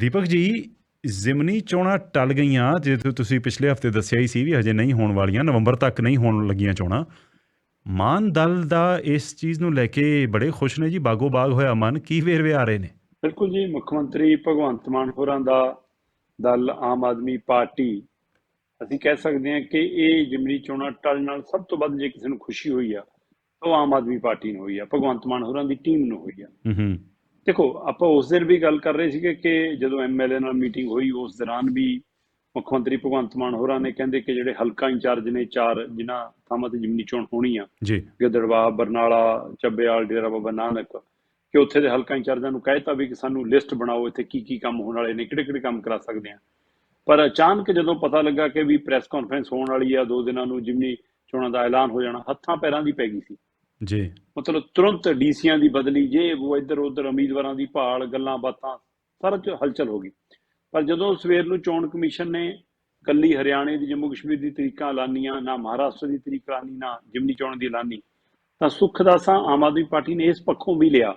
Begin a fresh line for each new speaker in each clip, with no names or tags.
ਦੀਪਕ ਜੀ ਜ਼ਿਮਨੀ ਚੋਣਾਂ ਟਲ ਗਈਆਂ ਜਿਵੇਂ ਤੁਸੀਂ ਪਿਛਲੇ ਹਫ਼ਤੇ ਦੱਸਿਆ ਹੀ ਸੀ ਵੀ ਹਜੇ ਨਹੀਂ ਹੋਣ ਵਾਲੀਆਂ ਨਵੰਬਰ ਤੱਕ ਨਹੀਂ ਹੋਣ ਲੱਗੀਆਂ ਚੋਣਾਂ। ਮਾਨ ਦਲ ਦਾ ਇਸ ਚੀਜ਼ ਨੂੰ ਲੈ ਕੇ ਬੜੇ ਖੁਸ਼ ਨੇ ਜੀ ਬਾਗੋ ਬਾਗ ਹੋਇਆ ਮਨ ਕੀ ਵੇਰਵੇ ਆ ਰਹੇ ਨੇ?
ਬਿਲਕੁਲ ਜੀ ਮੁੱਖ ਮੰਤਰੀ ਭਗਵੰਤ ਮਾਨ ਹੋਰਾਂ ਦਾ ਦਲ ਆਮ ਆਦਮੀ ਪਾਰਟੀ। ਅਸੀਂ ਕਹਿ ਸਕਦੇ ਹਾਂ ਕਿ ਇਹ ਜਿਮਨੀ ਚੋਣਾਂ ਟਲ ਨਾਲ ਸਭ ਤੋਂ ਵੱਧ ਜੇ ਕਿਸੇ ਨੂੰ ਖੁਸ਼ੀ ਹੋਈ ਆ ਉਹ ਆਮ ਆਦਮੀ ਪਾਰਟੀ ਨੂੰ ਹੋਈ ਆ ਭਗਵੰਤ ਮਾਨ ਹੋਰਾਂ ਦੀ ਟੀਮ ਨੂੰ ਹੋਈ ਆ।
ਹੂੰ ਹੂੰ।
ਦੇਖੋ ਆਪਾਂ ਉਸ ਦਿਨ ਵੀ ਗੱਲ ਕਰ ਰਹੇ ਸੀਗੇ ਕਿ ਜਦੋਂ ਐਮਐਲਏ ਨਾਲ ਮੀਟਿੰਗ ਹੋਈ ਉਸ ਦੌਰਾਨ ਵੀ ਮੁੱਖ ਮੰਤਰੀ ਭਗਵੰਤ ਮਾਨ ਹੋਰਾਂ ਨੇ ਕਹਿੰਦੇ ਕਿ ਜਿਹੜੇ ਹਲਕਾ ਇੰਚਾਰਜ ਨੇ ਚਾਰ ਜਿਨ੍ਹਾਂ ਥਾਵਾਂ ਤੇ ਜਿਮਨੀ ਚੋਣ ਹੋਣੀ ਆ
ਜੀ।
ਗਿੱਦੜਵਾ ਬਰਨਾਲਾ ਚੱਬੇਵਾਲ ਡੇਰਾ ਬਾਬਾ ਨਾਨਕ ਕਿ ਉੱਥੇ ਦੇ ਹਲਕਾ ਇੰਚਾਰਜਾਂ ਨੂੰ ਕਹਿਤਾ ਵੀ ਕਿ ਸਾਨੂੰ ਲਿਸਟ ਬਣਾਓ ਇੱਥੇ ਕੀ ਕੀ ਕੰਮ ਹੋਣ ਵਾਲੇ ਨੇ ਕਿਹੜੇ ਕਿਹੜੇ ਕੰਮ ਕਰਾ ਸਕਦੇ ਆ। ਪਰ ਅਚਾਨਕ ਜਦੋਂ ਪਤਾ ਲੱਗਾ ਕਿ ਵੀ ਪ੍ਰੈਸ ਕਾਨਫਰੰਸ ਹੋਣ ਵਾਲੀ ਆ ਦੋ ਦਿਨਾਂ ਨੂੰ ਜਿਮਨੀ ਚੋਣਾਂ ਦਾ ਐਲਾਨ ਹੋ ਜਾਣਾ ਹੱਥਾਂ ਪੈਰਾਂ ਦੀ ਪੈ ਗਈ ਸੀ।
ਜੀ।
ਮਤਲਬ ਤੁਰੰਤ ਡੀਸੀਆਂ ਦੀ ਬਦਲੀ ਜੇ ਉਹ ਇੱਧਰ ਉੱਧਰ ਉਮੀਦਵਾਰਾਂ ਦੀ ਭਾਲ ਗੱਲਾਂ ਬਾਤਾਂ ਸਾਰਾ ਚ ਹਲਚਲ ਹੋ ਗਈ। ਪਰ ਜਦੋਂ ਸਵੇਰ ਨੂੰ ਚੋਣ ਕਮਿਸ਼ਨ ਨੇ ਕੱਲੀ ਹਰਿਆਣੇ ਦੀ ਜੰਮੂ ਕਸ਼ਮੀਰ ਦੀ ਤਰੀਕਾਂ ਐਲਾਨੀਆਂ ਨਾ ਮਹਾਰਾਸ਼ਟਰ ਦੀ ਤਰੀਕ ਐਲਾਨੀ ਨਾ ਜਿਮਨੀ ਚੋਣ ਦੀ ਐਲਾਨੀ ਤਾਂ ਸੁੱਖ ਦਾ ਸਾਂ ਆਮ ਆਦਮੀ ਪਾਰਟੀ ਨੇ ਇਸ ਪੱਖੋਂ ਵੀ ਲਿਆ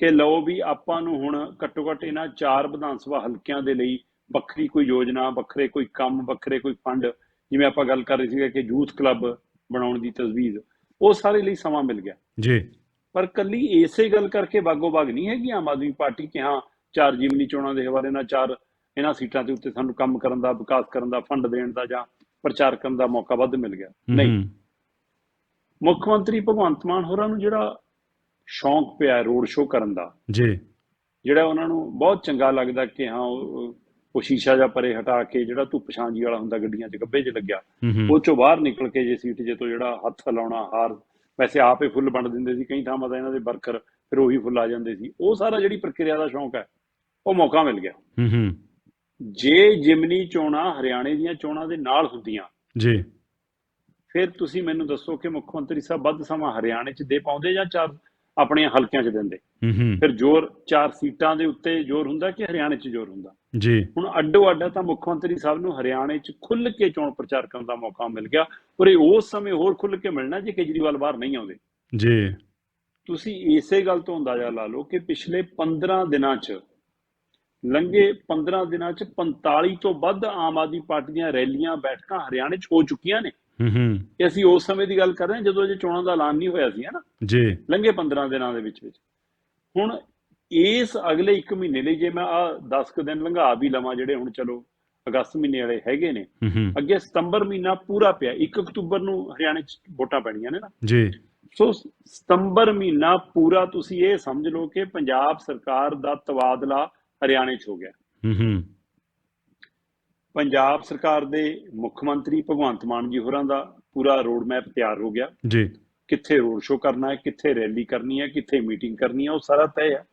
ਕਿ ਲਓ ਵੀ ਆਪਾਂ ਨੂੰ ਹੁਣ ਘੱਟੋ ਘੱਟ ਇਹਨਾਂ ਚਾਰ ਵਿਧਾਨ ਸਭਾ ਹਲਕਿਆਂ ਦੇ ਲਈ ਵੱਖਰੀ ਕੋਈ ਯੋਜਨਾ ਵੱਖਰੇ ਕੋਈ ਕੰਮ ਵੱਖਰੇ ਕੋਈ ਫੰਡ ਜਿਵੇਂ ਆਪਾਂ ਗੱਲ ਕਰ ਰਹੇ ਸੀਗੇ ਕਿ ਯੂਥ ਕਲੱਬ ਬਣਾਉਣ ਦੀ ਤਜਵੀਜ਼ ਉਹ ਸਾਰੇ ਲਈ ਸਮਾਂ ਮਿਲ ਗਿਆ।
ਜੀ।
ਪਰ ਕੱਲੀ ਇਸੇ ਗੱਲ ਕਰਕੇ ਬਾਗੋ ਬਾਗ ਨਹੀਂ ਹੈਗੀ ਆਮ ਆਦਮੀ ਪਾਰਟੀ ਕਿ ਹਾਂ ਚਾਰ ਜਿਮਨੀ ਚੋਣਾਂ ਦੇ ਹਵਾਲੇ ਨਾਲ ਚਾਰ ਇਹਨਾਂ ਸੀਟਾਂ ਦੇ ਉੱਤੇ ਸਾਨੂੰ ਕੰਮ ਕਰਨ ਦਾ ਵਿਕਾਸ ਕਰਨ ਦਾ ਫੰਡ ਦੇਣ ਦਾ ਜਾਂ ਪ੍ਰਚਾਰ ਕਰਨ ਦਾ ਮੌਕਾ ਵੱਧ ਮਿਲ ਗਿਆ। ਨਹੀਂ। ਮੁੱਖ ਮੰਤਰੀ ਭਗਵੰਤ ਮਾਨ ਹੋਰਾਂ ਨੂੰ ਜਿਹੜਾ ਸ਼ੌਂਕ ਪਿਆ ਰੋਡ ਸ਼ੋਅ ਕਰਨ ਦਾ
ਜੀ।
ਜਿਹੜਾ ਉਹਨਾਂ ਨੂੰ ਬਹੁਤ ਚੰਗਾ ਲੱਗਦਾ ਕਿ ਹਾਂ ਉਹ ਸ਼ੀਸ਼ਾ ਜਾਂ ਪਰੇ ਹਟਾ ਕੇ ਜਿਹੜਾ ਧੁੱਪ ਛਾਂਜੀ ਵਾਲਾ ਹੁੰਦਾ ਗੱਡੀਆਂ 'ਚ ਗੱਬੇ 'ਚ ਲੱਗਿਆ ਉਹ ਚੋਂ ਬਾਹਰ ਨਿਕਲ ਕੇ ਜੇ ਸੀਟ ਜੇ ਤੋਂ ਜਿਹੜਾ ਹੱਥ ਲਾਉਣਾ ਹਾਰ ਵੈਸੇ ਆਪੇ ਫੁੱਲ ਵੰਡ ਦਿੰਦੇ ਸੀ ਕਈ ਥਾਵਾਂ ਤਾਂ ਇਹਨਾਂ ਦੇ ਵਰਕਰ ਫਿਰ ਉਹੀ ਫੁੱਲ ਆ ਜਾਂਦੇ ਸੀ। ਉਹ ਸਾਰਾ ਜਿਹੜੀ ਪ੍ਰਕਿਰਿਆ ਦਾ ਸ਼ੌਂਕ ਹੈ ਉਹ ਮੌਕਾ ਮਿਲ ਗਿਆ।
ਹੂੰ ਹੂੰ।
ਜੇ ਜਿਮਨੀ ਚੋਣਾਂ ਹਰਿਆਣੇ ਦੀਆਂ ਚੋਣਾਂ ਦੇ ਨਾਲ ਹੁੰਦੀਆਂ
ਜੀ।
ਫਿਰ ਤੁਸੀਂ ਮੈਨੂੰ ਦੱਸੋ ਕਿ ਮੁੱਖ ਮੰਤਰੀ ਸਾਹਿਬ ਵੱਧ ਸਮਾਂ ਹਰਿਆਣੇ 'ਚ ਦੇ ਪਾਉਂਦੇ ਜਾਂ ਚਾਰ ਆਪਣੀਆਂ ਹਲਕਿਆਂ 'ਚ ਦਿੰਦੇ। ਫਿਰ ਜ਼ੋਰ ਚਾਰ ਸੀਟਾਂ ਦੇ ਉੱਤੇ ਜ਼ੋਰ ਹੁੰਦਾ ਕਿ ਹਰਿਆਣੇ 'ਚ ਜ਼ੋਰ ਹੁੰਦਾ?
ਜੀ।
ਹੁਣ ਅੱਡੋ ਅੱਡਾ ਤਾਂ ਮੁੱਖ ਮੰਤਰੀ ਸਾਹਿਬ ਨੂੰ ਹਰਿਆਣੇ 'ਚ ਖੁੱਲ੍ਹ ਕੇ ਚੋਣ ਪ੍ਰਚਾਰ ਕਰਨ ਦਾ ਮੌਕਾ ਮਿਲ ਗਿਆ ਪਰ ਇਹ ਉਸ ਸਮੇਂ ਹੋਰ ਖੁੱਲ੍ਹ ਕੇ ਮਿਲਣਾ ਜੇ ਕੇਜਰੀਵਾਲ ਬਾਹਰ ਨਹੀਂ ਆਉਂਦੇ।
ਜੀ।
ਤੁਸੀਂ ਇਸੇ ਗੱਲ ਤੋਂ ਅੰਦਾਜ਼ਾ ਲਾ ਲਓ ਕਿ ਪਿਛਲੇ 15 ਦਿਨਾਂ 'ਚ ਲੰਘੇ 15 ਦਿਨਾਂ 'ਚ 45 ਤੋਂ ਵੱਧ ਆਮ ਆਦਮੀ ਪਾਰਟੀ ਦੀਆਂ ਰੈਲੀਆਂ ਬੈਠਕਾਂ ਹਰਿਆਣੇ 'ਚ ਹੋ ਚੁੱਕੀਆਂ ਨੇ।
ਹੂੰ। ਹੂੰ
ਇਹ ਅਸੀਂ ਉਸ ਸਮੇਂ ਦੀ ਗੱਲ ਕਰ ਰਹੇ ਹਾਂ ਜਦੋਂ ਇਹ ਚੋਣਾਂ ਦਾ ਐਲਾਨ ਨਹੀਂ ਹੋਇਆ ਸੀ ਹਨਾ
ਜੀ।
ਲੰਘੇ 15 ਦਿਨਾਂ ਦੇ ਵਿੱਚ ਵਿੱਚ। ਹੁਣ ਇਸ ਅਗਲੇ 1 ਮਹੀਨੇ ਲਈ ਜੇ ਮੈਂ ਆ 10 ਕੁ ਦਿਨ ਲੰਘਾ ਵੀ ਲਵਾਂ ਜਿਹੜੇ ਹੁਣ ਚਲੋ ਅਗਸਤ ਮਹੀਨੇ ਵਾਲੇ ਹੈਗੇ ਨੇ ਅੱਗੇ ਸਤੰਬਰ ਮਹੀਨਾ ਪੂਰਾ ਪਿਆ 1 ਅਕਤੂਬਰ ਨੂੰ ਹਰਿਆਣੇ 'ਚ ਵੋਟਾਂ ਪੈਣੀਆਂ ਨੇ ਨਾ।
ਜੀ।
ਸੋ ਸਤੰਬਰ ਮਹੀਨਾ ਪੂਰਾ ਤੁਸੀਂ ਇਹ ਸਮਝ ਲਓ ਕਿ ਪੰਜਾਬ ਸਰਕਾਰ ਦਾ ਤਬਾਦਲਾ ਹਰਿਆਣੇ 'ਚ ਹੋ ਗਿਆ।
ਹੂੰ ਹੂੰ।
ਪੰਜਾਬ ਸਰਕਾਰ ਦੇ ਮੁੱਖ ਮੰਤਰੀ ਭਗਵੰਤ ਮਾਨ ਜੀ ਹੋਰਾਂ ਦਾ ਪੂਰਾ ਰੋਡ ਮੈਪ ਤਿਆਰ ਹੋ ਗਿਆ।
ਜੀ।
ਕਿੱਥੇ ਰੋਡ ਸ਼ੋਅ ਕਰਨਾ ਹੈ ਕਿੱਥੇ ਰੈਲੀ ਕਰਨੀ ਹੈ ਕਿੱਥੇ ਮੀਟਿੰਗ ਕਰਨੀ ਹੈ ਉਹ ਸਾਰਾ ਤੈਅ ਹੈ।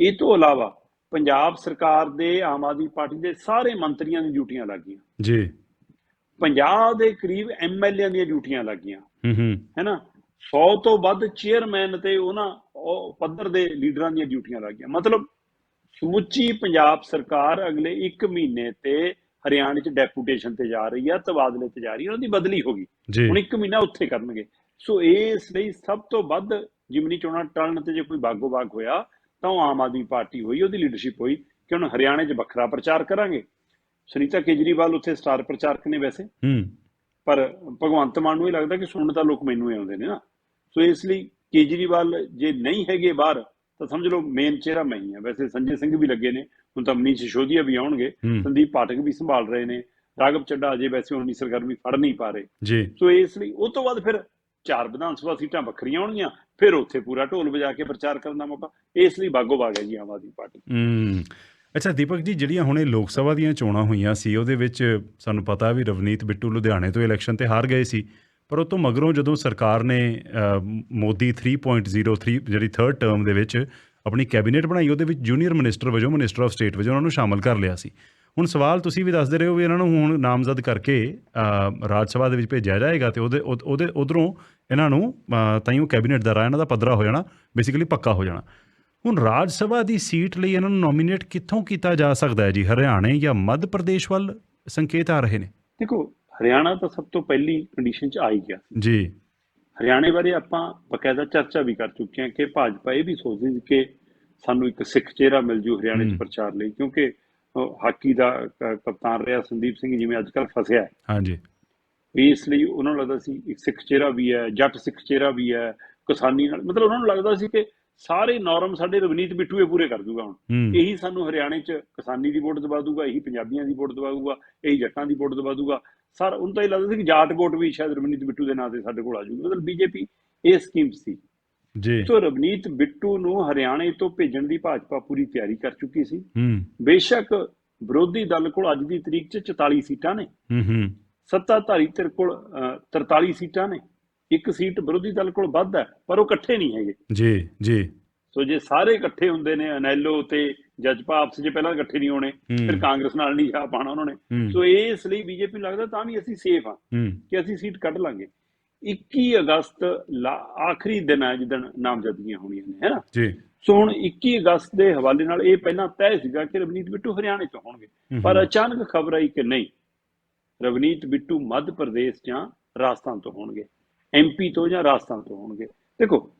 ਇਹ ਤੋਂ ਇਲਾਵਾ ਪੰਜਾਬ ਸਰਕਾਰ ਦੇ ਆਮ ਆਦਮੀ ਪਾਰਟੀ ਦੇ ਸਾਰੇ ਮੰਤਰੀਆਂ ਦੀ ਡਿਊਟੀਆਂ ਲੱਗ ਗਈਆਂ।
ਜੀ।
50 ਦੇ ਕਰੀਬ ਐਮਐਲਏ ਦੀਆਂ ਡਿਊਟੀਆਂ ਲੱਗ ਗਈਆਂ।
ਹੂੰ ਹੂੰ।
ਹੈਨਾ? 100 ਤੋਂ ਵੱਧ ਚੇਅਰਮੈਨ ਤੇ ਉਹਨਾਂ ਉਹ ਪੱਧਰ ਦੇ ਲੀਡਰਾਂ ਦੀਆਂ ਡਿਊਟੀਆਂ ਲੱਗ ਗਈਆਂ। ਮਤਲਬ ਸਮੁੱਚੀ ਪੰਜਾਬ ਸਰਕਾਰ ਅਗਲੇ 1 ਮਹੀਨੇ ਤੇ ਹਰਿਆਣਾ 'ਚ ਡੈਪੂਟੇਸ਼ਨ ਤੇ ਜਾ ਰਹੀ ਆ ਤਬਾਦਲੇ ਤੇ ਜਾ ਰਹੀ ਆ ਉਹਨਾਂ ਦੀ ਬਦਲੀ ਹੋ ਗਈ। ਹੁਣ 1 ਮਹੀਨਾ ਉੱਥੇ ਕਰਨਗੇ। ਸੋ ਇਸ ਲਈ ਸਭ ਤੋਂ ਵੱਧ ਜਿਮਨੀ ਚੋਣਾਂ ਟਲਣ ਤੇ ਜੇ ਕੋਈ ਬਾਗੋ ਬਾਗ ਹੋਇਆ ਤਾਂ ਉਹ ਆਮ ਆਦਮੀ ਪਾਰਟੀ ਹੋਈ ਉਹਦੀ ਲੀਡਰਸ਼ਿਪ ਹੋਈ ਕਿ ਹੁਣ ਹਰਿਆਣੇ 'ਚ ਵੱਖਰਾ ਪ੍ਰਚਾਰ ਕਰਾਂਗੇ। ਸੁਨੀਤਾ ਕੇਜਰੀਵਾਲ ਉੱਥੇ ਸਟਾਰ ਪ੍ਰਚਾਰਕ ਨੇ ਵੈਸੇ।
ਹੂੰ।
ਪਰ ਭਗਵੰਤ ਮਾਨ ਨੂੰ ਇਹ ਲੱਗਦਾ ਕਿ ਸੁਣਨ ਤਾਂ ਲੋਕ ਮੈਨੂੰ ਹੀ ਆਉਂਦੇ ਨੇ ਨਾ। ਸੋ ਇਸ ਲਈ ਕੇਜਰੀਵਾਲ ਜੇ ਨਹੀਂ ਹੈਗੇ ਬਾਹਰ ਤਾਂ ਸਮਝ ਲਓ ਮੇਨ ਚਿਹਰਾ ਮੈਂ ਹੀ ਆ। ਵੈਸੇ ਸੰਜੇ ਸਿੰਘ ਵੀ ਲੱਗੇ ਨੇ। ਹੁਣ ਤਾਂ ਮਨੀਸ਼ ਸਿਸੋਦੀਆ ਵੀ ਆਉਣਗੇ। ਸੰਦੀਪ ਪਾਠਕ ਵੀ ਸੰਭਾਲ ਰਹੇ ਨੇ ਰਾਘਵ ਚੱਡਾ ਅਜੇ ਵੈਸੇ ਹੁਣ ਸਰਗਰਮੀ ਫੜ ਨਹੀਂ ਪਾ ਰਹੇ।
ਜੀ।
ਸੋ ਇਸ ਲਈ ਉਹ ਤੋਂ ਬਾਅਦ ਫਿਰ ਚਾਰ ਵਿਧਾਨ ਸਭਾ ਸੀਟਾਂ ਵੱਖਰੀਆਂ ਆਉਣਗੀਆਂ ਫਿਰ ਉੱਥੇ ਪੂਰਾ ਢੋਲ ਵਜਾ ਕੇ ਪ੍ਰਚਾਰ ਕਰਨ ਦਾ ਮੌਕਾ ਇਸ ਲਈ ਬਾਗੋ ਬਾਗ ਹੈ ਜੀ ਆਮ ਆਦਮੀ ਪਾਰਟੀ।
ਹੂੰ। ਅੱਛਾ ਦੀਪਕ ਜੀ ਜਿਹੜੀਆਂ ਹੁਣੇ ਲੋਕ ਸਭਾ ਦੀਆਂ ਚੋਣਾਂ ਹੋਈਆਂ ਸੀ ਉਹਦੇ ਵਿੱਚ ਸਾਨੂੰ ਪਤਾ ਵੀ ਰਵਨੀਤ ਬਿੱਟੂ ਲੁਧਿਆਣੇ ਤੋਂ ਇਲੈਕਸ਼ਨ ਤੇ ਹਾਰ ਗਏ ਸੀ ਪਰ ਉਹ ਤੋਂ ਮਗਰੋਂ ਜਦੋਂ ਸਰਕਾਰ ਨੇ ਮੋਦੀ 3.03 ਜਿਹੜੀ ਥਰਡ ਟਰਮ ਦੇ ਵਿੱਚ ਆਪਣੀ ਕੈਬਨਿਟ ਬਣਾਈ ਉਹਦੇ ਵਿੱਚ ਜੂਨੀਅਰ ਮਿਨਿਸਟਰ ਵਜੋਂ ਮਿਨਿਸਟਰ ਆਫ ਸਟੇਟ ਵਜੋਂ ਉਹਨਾਂ ਨੂੰ ਸ਼ਾਮਲ ਕਰ ਲਿਆ ਸੀ। ਹੁਣ ਸਵਾਲ ਤੁਸੀਂ ਵੀ ਦੱਸਦੇ ਰਹੇ ਹੋ ਵੀ ਇਹਨਾਂ ਨੂੰ ਹੁਣ ਨਾਮਜ਼ਦ ਕਰਕੇ ਰਾਜ ਸਭਾ ਦੇ ਵਿੱਚ ਭੇਜਿਆ ਜਾਏਗਾ ਤੇ ਉਹਦੇ ਉਹ- ਉਹਦੇ ਉਧਰੋਂ ਇਹਨਾਂ ਨੂੰ ਅ, ਤਾਈਓ ਕੈਬਨਿਟ ਦਾ ਰਾਹ ਇਹਨਾਂ ਦਾ ਪੱਧਰਾ ਹੋ ਜਾਣਾ ਬੇਸਿਕਲੀ ਪੱਕਾ ਹੋ ਜਾਣਾ। ਹੁਣ ਰਾਜ ਸਭਾ ਦੀ ਸੀਟ ਲਈ ਇਹਨਾਂ ਨੂੰ ਨੋਮੀਨੇਟ ਕਿੱਥੋਂ ਕੀਤਾ ਜਾ ਸਕਦਾ ਹੈ ਜੀ? ਹਰਿਆਣੇ ਜਾਂ ਮੱਧ ਪ੍ਰਦੇਸ਼ ਵੱਲ ਸੰਕੇਤ ਆ ਰਹੇ ਨੇ?
ਦੇਖੋ ਹਰਿਆਣਾ ਤਾਂ ਸਭ ਤੋਂ ਪਹਿਲੀ ਕੰਡੀਸ਼ਨ 'ਚ ਆ ਹੀ ਗਿਆ।
ਜੀ।
ਹਰਿਆਣੇ ਬਾਰੇ ਆਪਾਂ ਬਕਾਇਦਾ ਚਰਚਾ ਵੀ ਕਰ ਚੁੱਕੇ ਹਾਂ ਕਿ ਭਾਜਪਾ ਇਹ ਵੀ ਸੋਚਦੀ ਸੀ ਕਿ ਸਾਨੂੰ ਇੱਕ ਸਿੱਖ ਚਿਹਰਾ ਮਿਲ ਜੂ ਹਰਿਆਣੇ 'ਚ। ਪ੍ਰਚਾਰ ਲਈ ਕਿਉਂਕਿ ਹਾਕੀ ਦਾ ਕਪਤਾਨ ਰਿਹਾ ਸੰਦੀਪ ਸਿੰਘ ਜਿਵੇਂ ਅੱਜ ਕੱਲ੍ਹ ਫਸਿਆ ਹੈ।
ਹਾਂਜੀ।
ਵੀ ਇਸ ਲਈ ਉਹਨਾਂ ਨੂੰ ਲੱਗਦਾ ਸੀ ਇੱਕ ਸਿੱਖ ਚਿਹਰਾ ਵੀ ਹੈ ਜੱਟ ਸਿੱਖ ਚਿਹਰਾ ਵੀ ਹੈ ਕਿਸਾਨੀ ਨਾਲ ਮਤਲਬ ਉਹਨਾਂ ਨੂੰ ਲੱਗਦਾ ਸੀ ਕਿ ਸਾਰੇ ਨਾਰਮ ਸਾਡੇ ਰਵਨੀਤ ਬਿੱਟੂ ਇਹ ਪੂਰੇ ਕਰ ਦੂਗਾ ਹੁਣ। ਇਹੀ ਸਾਨੂੰ ਹਰਿਆਣੇ 'ਚ ਕਿਸਾਨੀ ਦੀ ਵੋਟ ਦਵਾ ਦੂਗਾ ਇਹੀ ਪੰਜਾਬੀਆਂ ਦੀ ਵੋਟ ਦਵਾ ਦੂਗਾ ਇਹੀ ਜੱਟਾਂ ਦੀ ਵੋਟ ਦਵਾ ਦੂਗਾ। ਸਰ ਉਹਨੂੰ ਤਾਂ ਇਹ ਲੱਗਦਾ ਸੀ ਕਿ ਜਾਟ ਵੋਟ ਵੀ ਸ਼ਾਇਦ ਰਵਨੀਤ ਬਿੱਟੂ ਦੇ ਨਾਂ ਤੇ ਸਾਡੇ ਕੋਲ ਆ ਜੂਗੀ। ਮਤਲਬ ਬੀਜੇਪੀ ਇਹ ਸਕੀਮ ਸੀ।
ਜੀ।
ਸੋ ਰਵਨੀਤ ਬਿੱਟੂ ਨੂੰ ਹਰਿਆਣੇ ਤੋਂ ਭੇਜਣ ਦੀ ਭਾਜਪਾ ਪੂਰੀ ਤਿਆਰੀ ਕਰ ਚੁੱਕੀ ਸੀ।
ਹੂੰ।
ਬੇਸ਼ੱਕ ਵਿਰੋਧੀ ਦਲ ਕੋਲ ਅੱਜ ਦੀ ਤਰੀਕ 'ਚ 44 ਸੀਟਾਂ ਨੇ।
ਹੂੰ ਹੂੰ।
ਸੱਤਾਧਾਰੀ ਧਿਰ ਕੋਲ ਅਹ, 43 ਸੀਟਾਂ ਨੇ। ਇੱਕ ਸੀਟ ਵਿਰੋਧੀ ਦਲ ਕੋਲ ਵੱਧ ਹੈ ਪਰ ਉਹ ਇਕੱਠੇ ਨਹੀਂ ਹੈਗੇ।
ਜੀ ਜੀ।
ਸੋ ਜੇ ਸਾਰੇ ਇਕੱਠੇ ਹੁੰਦੇ ਨੇ ਅਨੈਲੋ ਤੇ ਜਜਪਾ ਆਪਸ ਵਿੱਚ ਪਹਿਲਾਂ ਇਕੱਠੇ ਨਹੀਂ ਹੋਣੇ। ਫਿਰ ਕਾਂਗਰਸ ਨਾਲ ਨਹੀਂ ਜਾ ਪਾਣਾ ਉਹਨਾਂ ਨੇ। ਸੋ ਇਸ ਲਈ ਬੀਜੇਪੀ ਨੂੰ ਲੱਗਦਾ ਤਾਂ ਵੀ ਅਸੀਂ ਸੇਫ ਹੂੰ ਕਿ ਅਸੀਂ ਸੀਟ ਕੱਢ ਲਾਂਗੇ। 21 ਅਗਸਤ ਆਖਰੀ ਦਿਨ ਹੈ ਜਿੱਦਣ ਨਾਮਜ਼ਦਗੀਆਂ ਹੋਣੀਆਂ ਨੇ ਹੈਨਾ?
ਜੀ।
ਸੋ ਹੁਣ 21 ਅਗਸਤ ਦੇ ਹਵਾਲੇ ਨਾਲ ਇਹ ਪਹਿਲਾਂ ਤੈਅ ਸੀਗਾ ਕਿ ਰਵਨੀਤ ਬਿੱਟੂ ਹਰਿਆਣੇ ਤੋਂ ਹੋਣਗੇ। ਪਰ ਅਚਾਨਕ ਖਬਰ ਆਈ ਕਿ ਨਹੀਂ ਰਵਨੀਤ ਬਿੱਟੂ ਮੱਧ ਪ੍ਰਦੇਸ਼ ਜਾਂ ਰਾਜਸਥਾਨ ਤੋਂ ਹੋਣਗੇ। ਐਮਪੀ ਤੋਂ ਜਾਂ ਰਾਜਸਥਾਨ ਤੋਂ ਹੋਣਗੇ। ਦੇਖੋ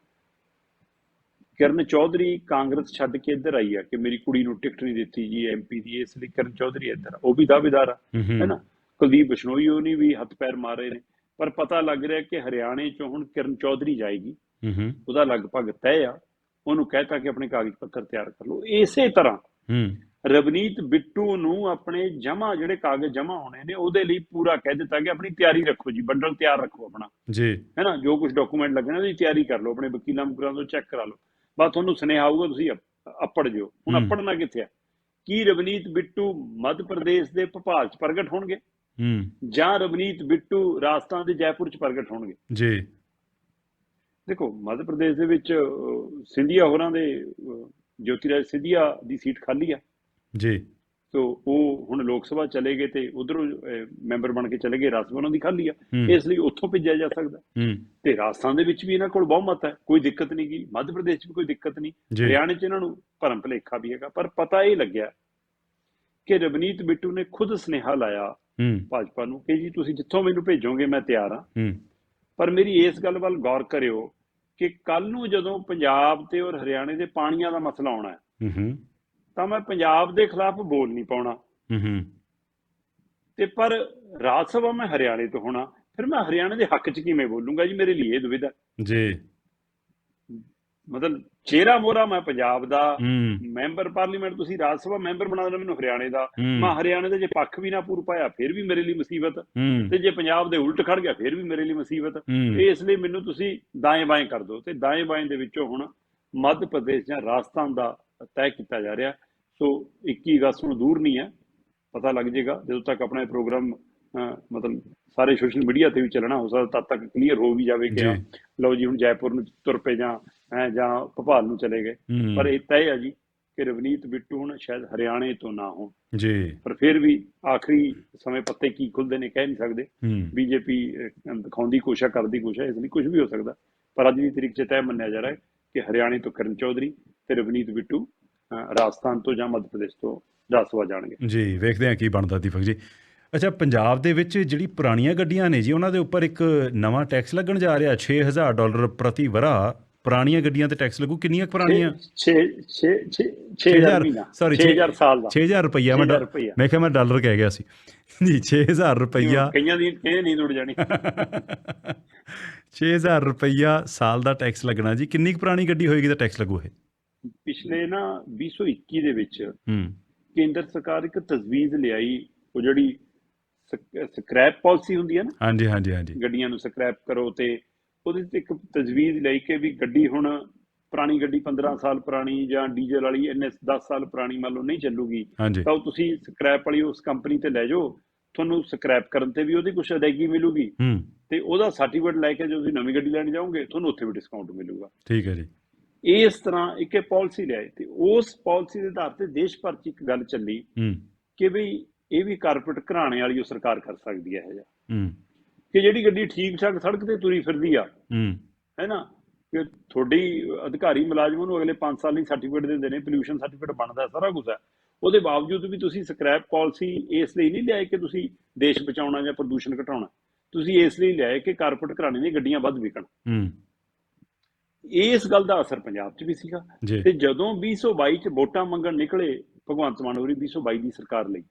ਕਿਰਨ ਚੌਧਰੀ ਕਾਂਗਰਸ ਛੱਡ ਕੇ ਇੱਧਰ ਆਈ ਆ ਕਿ ਮੇਰੀ ਕੁੜੀ ਨੂੰ ਟਿਕਟ ਨਹੀਂ ਦਿੱਤੀ ਜੀ ਐਮਪੀ ਦੀ ਇਸ ਲਈ ਕਿਰਨ ਚੌਧਰੀ ਇੱਧਰ। ਉਹ ਵੀ ਦਾਅਵੇਦਾਰ ਆ
ਹੂੰ ਹੂੰ।
ਹੈ ਨਾ ਕੁਲਦੀਪ ਬਿਸ਼ਨੋਈ ਉਹਨੇ ਵੀ ਹੱਥ ਪੈਰ ਮਾਰੇ ਨੇ। ਪਰ ਪਤਾ ਲੱਗ ਰਿਹਾ ਕਿ ਹਰਿਆਣੇ ਚੋਂ ਹੁਣ ਕਿਰਨ ਚੌਧਰੀ ਜਾਏਗੀ। ਉਹਦਾ ਲਗਭਗ ਤੈਅ ਆ। ਉਹਨੂੰ ਕਹਿਤਾ ਕਿ ਆਪਣੇ ਕਾਗਜ਼ ਪੱਤਰ ਤਿਆਰ ਕਰ ਲਓ। ਇਸੇ ਤਰ੍ਹਾਂ
ਹੂੰ।
ਰਵਨੀਤ ਬਿੱਟੂ ਨੂੰ ਆਪਣੇ ਜਮਾ ਜਿਹੜੇ ਕਾਗਜ਼ ਜਮਾ ਹੋਣੇ ਨੇ ਉਹਦੇ ਲਈ ਪੂਰਾ ਕਹਿ ਦਿੱਤਾ ਕਿ ਆਪਣੀ ਤਿਆਰੀ ਰੱਖੋ ਜੀ ਬੰਡਲ ਤਿਆਰ ਰੱਖੋ ਆਪਣਾ।
ਜੀ।
ਹੈ ਨਾ ਜੋ ਕੁਝ ਡਾਕੂਮੈਂਟ ਲੱਗਣੇ ਉਹਦੀ ਤਿਆਰੀ ਕਰ ਲਓ ਆਪਣੇ ਵਕੀਲਾਂ ਮੁਕਰਾਂ ਤੋਂ ਚੈੱਕ ਕਰਾ ਲਓ। ਬਸ ਤੁਹਾਨੂੰ ਸੁਨੇਹਾ ਆਊਗਾ ਤੁਸੀਂ ਅਪ- ਅੱਪੜ ਜਿਓ। ਹੁਣ। ਅੱਪੜਨਾ ਕਿੱਥੇ ਆ? ਕੀ ਰਵਨੀਤ ਬਿੱਟੂ ਮੱਧ ਪ੍ਰਦੇਸ਼ ਦੇ ਭੋਪਾਲ 'ਚ ਪ੍ਰਗਟ ਹੋਣਗੇ?
ਹੂੰ।
ਜਾਂ ਰਵਨੀਤ ਬਿੱਟੂ ਰਾਜਸਥਾਨ ਦੇ ਜੈਪੁਰ 'ਚ ਪ੍ਰਗਟ ਹੋਣਗੇ?
ਜੀ।
ਦੇਖੋ ਮੱਧ ਪ੍ਰਦੇਸ਼ ਦੇ ਵਿੱਚ ਸਿੰਧੀਆ ਹੋਰਾਂ ਦੇ ਅਹ, ਜੋਤੀਰਾਜ ਸਿੰਧੀਆ ਦੀ ਸੀਟ ਖਾਲੀ ਆ।
ਜੀ।
ਤੋ ਉਹ ਹੁਣ ਲੋਕ ਸਭਾ ਚਲੇ ਗਏ ਤੇ ਉਧਰੋਂ ਮੈਂਬਰ ਬਣ ਕੇ ਚਲੇ ਗਏ ਰਾਜ ਸਭਾ ਉਹਨਾਂ ਦੀ ਖਾਲੀ ਆ। ਇਸ ਲਈ ਉੱਥੋਂ ਭੇਜਿਆ ਜਾ ਸਕਦਾ। ਤੇ ਰਾਜਸਥਾਨ ਦੇ ਵਿੱਚ ਵੀ ਇਹਨਾਂ ਕੋਲ ਬਹੁਮਤ ਹੈ ਕੋਈ ਦਿੱਕਤ ਨਹੀਂ ਗੀ। ਮੱਧ ਪ੍ਰਦੇਸ਼ 'ਚ ਵੀ ਕੋਈ ਦਿੱਕਤ ਨਹੀਂ। ਹਰਿਆਣੇ 'ਚ ਇਹਨਾਂ ਨੂੰ ਭਰਮ ਭਲੇਖਾ ਵੀ ਹੈਗਾ। ਪਰ ਪਤਾ ਇਹ ਲੱਗਿਆ ਕਿ ਰਵਨੀਤ ਬਿੱਟੂ ਨੇ ਖੁਦ ਸੁਨੇਹਾ ਲਾਇਆ ਭਾਜਪਾ ਨੂੰ ਕਿ ਜੀ ਤੁਸੀਂ ਜਿੱਥੋਂ ਮੈਨੂੰ ਭੇਜੋਗੇ ਮੈਂ ਤਿਆਰ ਹਾਂ।
ਹੂੰ।
ਪਰ ਮੇਰੀ ਇਸ ਗੱਲ ਵੱਲ ਗੌਰ ਕਰਿਓ ਕਿ ਕੱਲ ਨੂੰ ਜਦੋਂ ਪੰਜਾਬ ਤੇ ਔਰ ਹਰਿਆਣੇ ਦੇ ਪਾਣੀਆਂ ਦਾ ਮਸਲਾ ਆਉਣਾ ਹੈ
ਹੂੰ ਹੂੰ।
ਤਾਂ ਮੈਂ ਪੰਜਾਬ ਦੇ ਖਿਲਾਫ ਬੋਲ ਨਹੀਂ ਪਾਉਣਾ।
ਹੂੰ
ਤੇ ਪਰ ਰਾਜ ਸਭਾ ਮੈਂ ਹਰਿਆਣੇ ਤੋਂ ਹੋਣਾ ਫਿਰ ਮੈਂ ਹਰਿਆਣੇ ਦੇ ਹੱਕ 'ਚ ਕਿਵੇਂ ਬੋਲੂੰਗਾ ਜੀ ਮੇਰੇ ਲਈ ਇਹ ਦੁਵਿਧਾ?
ਜੀ।
ਮਤਲਬ ਚਿਹਰਾ ਮੋਰਾ ਮੈਂ ਪੰਜਾਬ ਦਾ ਮੈਂਬਰ ਪਾਰਲੀਮੈਂਟ ਤੁਸੀਂ ਰਾਜ ਸਭਾ ਮੈਂਬਰ ਬਣਾ ਦੇਣਾ ਮੈਨੂੰ ਹਰਿਆਣੇ ਦਾ। ਮੈਂ ਹਰਿਆਣੇ ਦੇ ਜੇ ਪੱਖ ਵੀ ਨਾ ਪੂਰ ਪਾਇਆ ਫਿਰ ਵੀ ਮੇਰੇ ਲਈ ਮੁਸੀਬਤ। ਤੇ ਜੇ ਪੰਜਾਬ ਦੇ ਉਲਟ ਖੜ ਗਿਆ ਫਿਰ ਵੀ ਮੇਰੇ ਲਈ ਮੁਸੀਬਤ। ਇਸ ਲਈ ਮੈਨੂੰ ਤੁਸੀਂ ਦਾਏਂ ਬਾਏਂ ਕਰ ਦਿਓ। ਤੇ ਦਾਏਂ ਬਾਏਂ ਦੇ ਵਿੱਚੋਂ ਹੁਣ ਮੱਧ ਪ੍ਰਦੇਸ਼ ਜਾਂ ਰਾਜਸਥਾਨ ਦਾ ਤੈਅ ਕੀਤਾ ਜਾ ਰਿਹਾ। ਸੋ 21 ਅਗਸਤ ਨੂੰ ਦੂਰ ਨਹੀਂ ਹੈ ਪਤਾ ਲੱਗ ਜਾਏਗਾ ਜਦੋਂ ਤੱਕ ਆਪਣਾ ਇਹ ਪ੍ਰੋਗਰਾਮ ਮਤਲਬ ਸਾਰੇ ਸੋਸ਼ਲ ਮੀਡੀਆ ਤੇ ਵੀ ਚੱਲਣਾ ਹੋ ਸਕਦਾ ਤਦ ਤੱਕ ਕਲੀਅਰ ਹੋ ਵੀ ਜਾਵੇ ਕਿ ਲਓ ਜੀ ਹੁਣ ਜੈਪੁਰ ਨੂੰ ਤੁਰ ਪਏ ਜਾਂ ਹੈਂ, ਜਾਂ ਭੋਪਾਲ ਨੂੰ ਚਲੇ ਗਏ। ਪਰ ਇਹ ਤੈਅ ਹੈ ਜੀ ਕਿ ਰਵਨੀਤ ਬਿੱਟੂ ਹੁਣ ਸ਼ਾਇਦ ਹਰਿਆਣੇ ਤੋਂ ਨਾ ਹੋਣ।
ਜੀ।
ਪਰ ਫਿਰ ਵੀ ਆਖਰੀ ਸਮੇਂ ਪੱਤੇ ਕੀ ਖੁੱਲਦੇ ਨੇ ਕਹਿ ਨਹੀਂ ਸਕਦੇ। ਬੀਜੇਪੀ ਦਿਖਾਉਂਦੀ ਕੋਸ਼ਿਸ਼ ਕਰਦੀ ਕੋਸ਼ਿਸ਼ ਇਸ ਲਈ ਕੁਝ ਵੀ ਹੋ ਸਕਦਾ। ਪਰ ਅੱਜ ਦੀ ਤਰੀਕ 'ਚ ਤੈਅ ਮੰਨਿਆ ਜਾ ਰਿਹਾ ਹੈ ਕਿ ਹਰਿਆਣੇ ਤੋਂ ਕਰਨ ਚੌਧਰੀ ਤੇ ਰਵਨੀਤ ਬਿੱਟੂ ਰਾਜਸਥਾਨ ਤੋਂ ਜਾਂ ਮੱਧ ਪ੍ਰਦੇਸ਼ ਤੋਂ ਰਾਜ ਸਭਾ ਜਾਣਗੇ।
ਜੀ ਵੇਖਦੇ ਹਾਂ ਕੀ ਬਣਦਾ ਦੀਪਕ ਜੀ। ਅੱਛਾ ਪੰਜਾਬ ਦੇ ਵਿੱਚ ਜਿਹੜੀ ਪੁਰਾਣੀਆਂ ਗੱਡੀਆਂ ਨੇ ਜੀ ਉਹਨਾਂ ਦੇ ਉੱਪਰ ਇੱਕ ਨਵਾਂ ਟੈਕਸ ਲੱਗਣ ਜਾ ਰਿਹਾ 6000 ਡਾਲਰ ਪ੍ਰਤੀ ਵਰਾ। ਪੁਰਾਣੀਆਂ ਗੱਡੀਆਂ ਤੇ ਟੈਕਸ ਲੱਗੂ ਕਿੰਨੀਆਂ ਪੁਰਾਣੀਆਂ?
6 6 6 6000 ਮਹੀਨਾ
ਸੌਰੀ
6000 ਸਾਲ ਦਾ।
6000 ਰੁਪਈਆ ਮੈਂ
6000
ਡਾ-
ਰੁਪਈਆ।
ਮੈਂ ਕਿਹਾ ਮੈਂ ਡਾਲਰ ਕਹਿ ਗਿਆ ਸੀ। ਜੀ 6000 ਰੁਪਈਆ।
ਕਈਆਂ ਦੀ ਇਹ ਨੀਂਦ ਉੱਡ ਜਾਣੀ।
6000 ਰੁਪਈਆ ਸਾਲ ਦਾ ਟੈਕਸ ਲੱਗਣਾ ਜੀ। ਕਿੰਨੀ ਕੁ ਪੁਰਾਣੀ ਗੱਡੀ ਹੋਏਗੀ ਤਾਂ ਟੈਕਸ ਲੱਗੂ ਇਹ?
ਪਿਛਲੇ ਨਾ 2021 ਦੇ ਵਿੱਚ
ਹੂੰ।
ਕੇਂਦਰ ਸਰਕਾਰ ਇੱਕ ਤਜਵੀਜ਼ ਲਿਆਈ ਉਹ ਜਿਹੜੀ ਸਕ੍ਰੈਪ ਪਾਲਿਸੀ ਹੁੰਦੀ ਹੈ ਨਾ
ਹਾਂਜੀ ਹਾਂਜੀ ਹਾਂਜੀ।
ਗੱਡੀਆਂ ਨੂੰ ਸਕ੍ਰੈਪ ਕਰੋ ਤੇ ਉਹਦੇ ਤੇ ਇੱਕ ਤਜਵੀਜ਼ ਲਈ ਕਿ ਵੀ ਗੱਡੀ ਹੁਣ ਪੁਰਾਣੀ ਗੱਡੀ 15 ਸਾਲ ਪੁਰਾਣੀ ਜਾਂ ਡੀਜ਼ਲ ਵਾਲੀ ਇੰਨੇ 10 ਸਾਲ ਪੁਰਾਣੀ ਮੰਨ ਲਓ ਨਹੀਂ ਚੱਲੂਗੀ ਤਾਂ ਉਹ ਤੁਸੀਂ ਸਕ੍ਰੈਪ ਵਾਲੀ ਉਸ ਕੰਪਨੀ ਤੇ ਲੈ ਜਾਓ ਤੁਹਾਨੂੰ ਸਕ੍ਰੈਪ ਕਰਨ ਤੇ ਵੀ ਉਹਦੀ ਕੁਝ ਅਦਾਇਗੀ ਮਿਲੂਗੀ
ਹੂੰ।
ਤੇ ਉਹਦਾ ਸਰਟੀਫਿਕੇਟ ਲੈ ਕੇ ਜਦੋਂ ਤੁਸੀਂ ਨਵੀਂ ਗੱਡੀ ਲੈਣ ਜਾਓਗੇ ਤੁਹਾਨੂੰ ਉੱਥੇ ਵੀ ਡਿਸਕਾਊਂਟ ਮਿਲੂਗਾ।
ਠੀਕ ਹੈ ਜੀ।
ਇਸ ਤਰ੍ਹਾਂ ਇੱਕ ਪਾਲਿਸੀ ਲਿਆਏ ਤੇ ਉਸ ਪਾਲਿਸੀ ਦੇ ਆਧਾਰ ਤੇ ਦੇਸ਼ ਭਰ 'ਚ ਇੱਕ ਗੱਲ ਚੱਲੀ ਕਿ ਵੀ ਇਹ ਵੀ ਕਾਰਪੋਰੇਟ ਘਰਾਣੇ ਵਾਲੀ ਉਹ ਸਰਕਾਰ ਕਰ ਸਕਦੀ ਹੈ ਇਹ
ਹੂੰ।
ਕਿ ਜਿਹੜੀ ਗੱਡੀ ਠੀਕ ਠਾਕ ਸੜਕ ਤੇ ਤੁਰੀ ਫਿਰਦੀ ਆ।
ਹੂੰ।
ਨਾ? ਕਿ ਤੁਹਾਡੀ ਅਧਿਕਾਰੀ ਮੁਲਾਜ਼ਮਾਂ ਨੂੰ ਅਗਲੇ 5 ਸਾਲ ਲਈ ਸਰਟੀਫਿਕੇਟ ਦਿੰਦੇ ਨੇ ਪੋਲੂਸ਼ਨ ਸਰਟੀਫਿਕੇਟ ਬਣਦਾ ਸਾਰਾ ਕੁਝ ਹੈ। ਉਹਦੇ ਬਾਵਜੂਦ ਵੀ ਤੁਸੀਂ ਸਕ੍ਰੈਪ ਪਾਲਿਸੀ ਇਸ ਲਈ ਨਹੀਂ ਲਿਆਏ ਕਿ ਤੁਸੀਂ ਦੇਸ਼ ਬਚਾਉਣਾ ਜਾਂ ਪ੍ਰਦੂਸ਼ਣ ਘਟਾਉਣਾ। ਤੁਸੀਂ ਇਸ ਲਈ ਲਿਆਏ ਕਿ ਕਾਰਪੋਰੇਟ ਘਰਾਣੇ ਦੀਆਂ ਗੱਡੀਆਂ ਵੱਧ ਵਿਕਣ।
ਹੂੰ।
ਇਸ ਗੱਲ ਦਾ ਅਸਰ ਪੰਜਾਬ 'ਚ ਵੀ ਸੀਗਾ ਤੇ ਜਦੋਂ 2022 'ਚ ਵੋਟਾਂ ਮੰਗਣ ਨਿਕਲੇ ਭਗਵੰਤ ਮਾਨ ਹੋਰੀ 2022 ਦੀ ਸਰਕਾਰ ਲਈ